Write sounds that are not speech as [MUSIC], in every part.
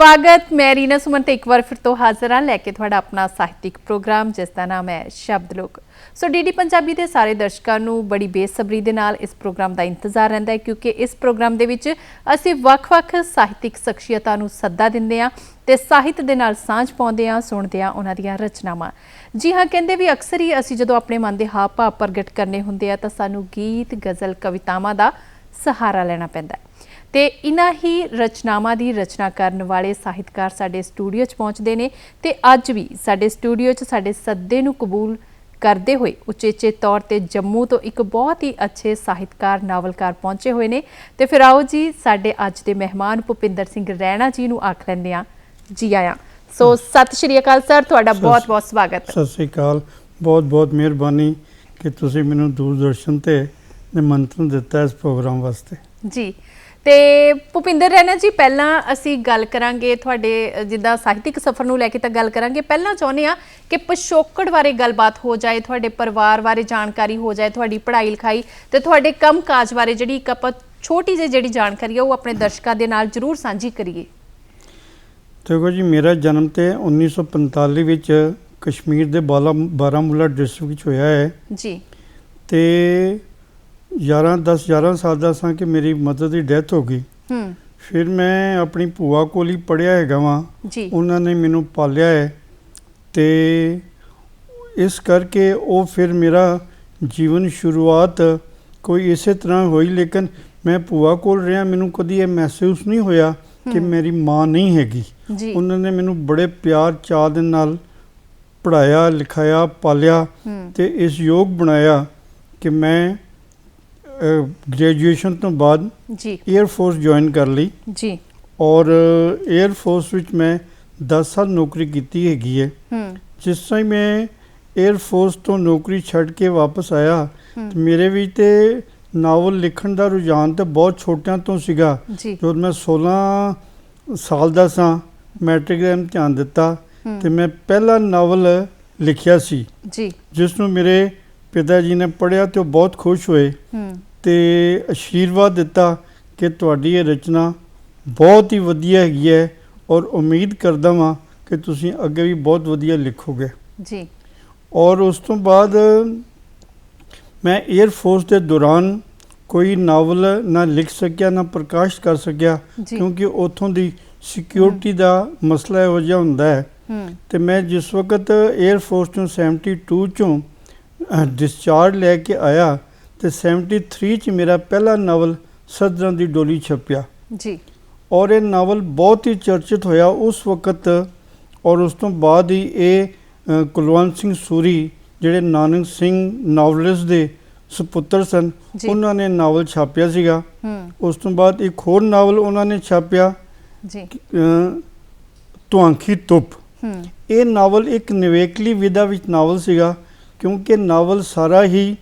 ਸਵਾਗਤ। ਮੈਂ ਰੀਨਾ ਸੁਮਨ ਤੇ ਇੱਕ ਵਾਰ ਫਿਰ ਤੋਂ ਹਾਜ਼ਰ ਹਾਂ। ਲੈ ਕੇ ਤੁਹਾਡਾ ਆਪਣਾ ਸਾਹਿਤਿਕ ਪ੍ਰੋਗਰਾਮ, ਜਿਸ ਦਾ ਨਾਮ ਹੈ ਸ਼ਬਦ ਲੋਕ। ਸੋ ਡੀਡੀ ਪੰਜਾਬੀ ਦੇ ਸਾਰੇ ਦਰਸ਼ਕਾਂ ਨੂੰ ਬੜੀ ਬੇਸਬਰੀ ਦੇ ਨਾਲ ਇਸ ਪ੍ਰੋਗਰਾਮ ਦਾ ਇੰਤਜ਼ਾਰ ਰਹਿੰਦਾ ਹੈ, ਕਿਉਂਕਿ ਇਸ ਪ੍ਰੋਗਰਾਮ ਦੇ ਵਿੱਚ ਅਸੀਂ ਵੱਖ-ਵੱਖ ਸਾਹਿਤਿਕ ਸ਼ਖਸੀਅਤਾਂ ਨੂੰ ਸੱਦਾ ਦਿੰਦੇ ਹਾਂ ਤੇ ਸਾਹਿਤ ਦੇ ਨਾਲ ਸਾਂਝ ਪਾਉਂਦੇ ਹਾਂ, ਸੁਣਦੇ ਹਾਂ ਉਹਨਾਂ ਦੀਆਂ ਰਚਨਾਵਾਂ। ਜੀ ਹਾਂ, ਕਹਿੰਦੇ ਵੀ ਅਕਸਰ ਹੀ ਅਸੀਂ ਜਦੋਂ ਆਪਣੇ ਮਨ ਦੇ ਹਾਵ ਭਾਵ ਪ੍ਰਗਟ ਕਰਨੇ ਹੁੰਦੇ ਆ, ਤਾਂ ਸਾਨੂੰ ਗੀਤ, ਗਜ਼ਲ, ਕਵਿਤਾਵਾਂ ਦਾ ਸਹਾਰਾ ਲੈਣਾ ਪੈਂਦਾ ਹੈ। ਤੇ ਇਨ੍ਹਾਂ ਹੀ ਰਚਨਾਵਾਂ ਦੀ ਰਚਨਾ ਕਰਨ ਵਾਲੇ ਸਾਹਿਤਕਾਰ ਸਾਡੇ ਸਟੂਡੀਓ 'ਚ ਪਹੁੰਚਦੇ ਨੇ ਤੇ ਅੱਜ ਵੀ ਸਾਡੇ ਸਟੂਡੀਓ 'ਚ ਸਾਡੇ ਸੱਦੇ ਨੂੰ ਕਬੂਲ ਕਰਦੇ ਹੋਏ ਉਚੇਚੇ ਤੌਰ ਤੇ ਜੰਮੂ ਤੋਂ ਇੱਕ ਬਹੁਤ ਹੀ ਅੱਛੇ ਸਾਹਿਤਕਾਰ ਨਾਵਲਕਾਰ ਪਹੁੰਚੇ ਹੋਏ ਨੇ। ਤੇ ਫਿਰ ਆਓ ਜੀ ਸਾਡੇ ਅੱਜ ਦੇ ਮਹਿਮਾਨ ਭੁਪਿੰਦਰ ਸਿੰਘ ਰੈਣਾ ਜੀ ਨੂੰ ਆਖ ਲੈਂਦੇ ਆ ਜੀ ਆਇਆਂ। ਸੋ ਸਤਿ ਸ਼੍ਰੀ ਅਕਾਲ ਸਰ ਤੁਹਾਡਾ ਬਹੁਤ ਬਹੁਤ ਸਵਾਗਤ। ਸਤਿ ਸ੍ਰੀ ਅਕਾਲ। ਬਹੁਤ ਬਹੁਤ ਮਿਹਰਬਾਨੀ ਕਿ ਤੁਸੀਂ ਮੈਨੂੰ ਦੂਰਦਰਸ਼ਨ ਤੇ ਨਿਮੰਤਰਣ ਦਿੱਤਾ ਇਸ ਪ੍ਰੋਗਰਾਮ ਵਾਸਤੇ। ਜੀ। ਤੇ ਭੁਪਿੰਦਰ ਰੈਣਾ ਜੀ ਪਹਿਲਾਂ ਅਸੀਂ ਗੱਲ ਕਰਾਂਗੇ ਤੁਹਾਡੇ ਜਿੱਦਾਂ ਸਾਹਿਤਿਕ ਸਫ਼ਰ ਨੂੰ ਲੈ ਕੇ ਤਾਂ ਗੱਲ ਕਰਾਂਗੇ। ਪਹਿਲਾਂ ਚਾਹੁੰਦੇ ਆ ਕਿ ਪਿਛੋਕੜ ਬਾਰੇ ਗੱਲਬਾਤ ਹੋ ਜਾਏ ਤੁਹਾਡੇ ਪਰਿਵਾਰ ਬਾਰੇ ਜਾਣਕਾਰੀ ਹੋ ਜਾਏ ਤੁਹਾਡੀ ਪੜ੍ਹਾਈ ਲਿਖਾਈ ਤੇ ਤੁਹਾਡੇ ਕੰਮਕਾਜ ਬਾਰੇ ਜਿਹੜੀ ਇੱਕ ਆਪਾਂ ਛੋਟੀ ਜਿਹੀ ਜਿਹੜੀ ਜਾਣਕਾਰੀ ਆ ਉਹ ਆਪਣੇ ਦਰਸ਼ਕਾਂ ਦੇ ਨਾਲ ਜਰੂਰ ਸਾਂਝੀ ਕਰੀਏ। ਦੇਖੋ ਜੀ ਮੇਰਾ ਜਨਮ ਤੇ 1945 ਵਿੱਚ ਕਸ਼ਮੀਰ ਦੇ ਬਾਲਾ ਬਾਰਾਮੂਲਾ ਡਿਸਟ੍ਰਿਕਟ ਵਿੱਚ ਹੋਇਆ ਹੈ। ਜੀ। ਤੇ 11 10 11 ਸਾਲ ਦਾ ਸਾਂ ਕਿ ਮੇਰੀ ਮਦਰ ਦੀ ਡੈਥ ਹੋ ਗਈ। ਹੂੰ। ਫਿਰ ਮੈਂ ਆਪਣੀ ਭੂਆ ਕੋਲ ਹੀ ਪੜਿਆ ਹੈਗਾ ਵਾਂ। ਜੀ। ਉਹਨਾਂ ਨੇ ਮੈਨੂੰ ਪਾਲਿਆ ਹੈ। ਤੇ ਇਸ ਕਰਕੇ ਉਹ ਫਿਰ ਮੇਰਾ ਜੀਵਨ ਸ਼ੁਰੂਆਤ ਕੋਈ ਇਸੇ ਤਰ੍ਹਾਂ ਹੋਈ ਲੇਕਿਨ ਮੈਂ ਭੂਆ ਕੋਲ ਰਿਹਾ ਮੈਨੂੰ ਕਦੀ ਇਹ ਮਹਿਸੂਸ ਨਹੀਂ ਹੋਇਆ ਕਿ। ਮੇਰੀ ਮਾਂ ਨਹੀਂ ਹੈਗੀ। ਉਹਨਾਂ ਨੇ ਮੈਨੂੰ ਬੜੇ ਪਿਆਰ ਚਾਅ ਦੇ ਨਾਲ ਪੜਾਇਆ ਲਿਖਾਇਆ ਪਾਲਿਆ ਤੇ ਇਸ ਯੋਗ ਬਣਾਇਆ ਕਿ ਮੈਂ ਗ੍ਰੈਜੂਏਸ਼ਨ ਤੋਂ ਬਾਅਦ ਜੀ। 에ਅਰ ਫੋਰਸ ਜੁਆਇਨ ਕਰ ਲਈ। ਜੀ। ਔਰ 에ਅਰ ਫੋਰਸ ਵਿੱਚ ਮੈਂ 10 ਸਾਲ ਨੌਕਰੀ ਕੀਤੀ ਹੈਗੀ ਹੈ। ਜਿਸ time ਮੈਂ 에ਅਰ ਫੋਰਸ ਤੋਂ ਨੌਕਰੀ ਛੱਡ ਕੇ ਵਾਪਸ ਆਇਆ ਤੇ ਮੇਰੇ ਵੀ ਤੇ ਨਾਵਲ ਲਿਖਣ ਦਾ ਰੁਝਾਨ ਤਾਂ ਬਹੁਤ ਛੋਟਿਆਂ ਤੋਂ ਸੀਗਾ। ਜਦੋਂ ਮੈਂ 16 ਸਾਲ ਦਾ ਸਾਂ ਮੈਟ੍ਰਿਕ ਦਾ ਇਮਤਿਹਾਨ ਦਿੱਤਾ ਤੇ ਮੈਂ ਪਹਿਲਾ ਨਾਵਲ ਲਿਖਿਆ ਸੀ। ਜੀ। ਜਿਸ ਨੂੰ ਮੇਰੇ ਪਿਤਾ ਜੀ ਨੇ ਪੜਿਆ ਤੇ ਉਹ ਬਹੁਤ ਖੁਸ਼ ਹੋਏ। ਤੇ ਅਸ਼ੀਰਵਾਦ ਦਿੱਤਾ ਕਿ ਤੁਹਾਡੀ ਇਹ ਰਚਨਾ ਬਹੁਤ ਹੀ ਵਧੀਆ ਹੈਗੀ ਹੈ ਔਰ ਉਮੀਦ ਕਰਦਾ ਹਾਂ ਕਿ ਤੁਸੀਂ ਅੱਗੇ ਵੀ ਬਹੁਤ ਵਧੀਆ ਲਿਖੋਗੇ। ਜੀ। ਔਰ ਉਸ ਤੋਂ ਬਾਅਦ ਮੈਂ 에ਅਰ ਫੋਰਸ ਦੇ ਦੌਰਾਨ ਕੋਈ ਨਾਵਲ ਨਾ ਲਿਖ ਸਕਿਆ ਨਾ ਪ੍ਰਕਾਸ਼ ਕਰ ਸਕਿਆ ਕਿਉਂਕਿ ਉਥੋਂ ਦੀ ਸਿਕਿਉਰਿਟੀ ਦਾ ਮਸਲਾ ਇਹੋ ਜਿਹਾ ਹੁੰਦਾ ਹੈ। ਹੂੰ। ਤੇ ਮੈਂ ਜਿਸ ਵਕਤ 에ਅਰ ਫੋਰਸ ਤੋਂ 72 ਚੋਂ ਡਿਸਚਾਰਜ ਲੈ ਕੇ ਆਇਆ ਤੇ 73 ਚ ਮੇਰਾ ਪਹਿਲਾ ਨਾਵਲ ਸਦਰਾਂ ਦੀ ਡੋਲੀ ਛਪਿਆ। ਜੀ। ਔਰ ਇਹ ਨਾਵਲ ਬਹੁਤ ਹੀ ਚਰਚਿਤ ਹੋਇਆ ਉਸ ਵਕਤ ਔਰ ਉਸ ਤੋਂ ਬਾਅਦ ਹੀ ਇਹ ਕੁਲਵੰਤ ਸਿੰਘ ਸੂਰੀ ਜਿਹੜੇ ਨਾਨਕ ਸਿੰਘ ਨਾਵਲਿਸਟ ਦੇ ਸੁਪੁੱਤਰ ਸਨ ਉਹਨਾਂ ਨੇ ਨਾਵਲ ਛਾਪਿਆ ਸੀਗਾ। ਹੂੰ। ਉਸ ਤੋਂ ਬਾਅਦ ਇੱਕ ਹੋਰ ਨਾਵਲ ਉਹਨਾਂ ਨੇ ਛਾਪਿਆ ਜੀ। ਤੁਆਂਖੀ ਤੁਪ ਹੂੰ। ਇਹ ਨਾਵਲ ਇੱਕ ਨਿਵੇਕਲੀ ਵਿਧਾ ਵਿੱਚ ਨਾਵਲ ਸੀਗਾ ਕਿਉਂਕਿ ਨਾਵਲ ਸਾਰਾ ਹੀ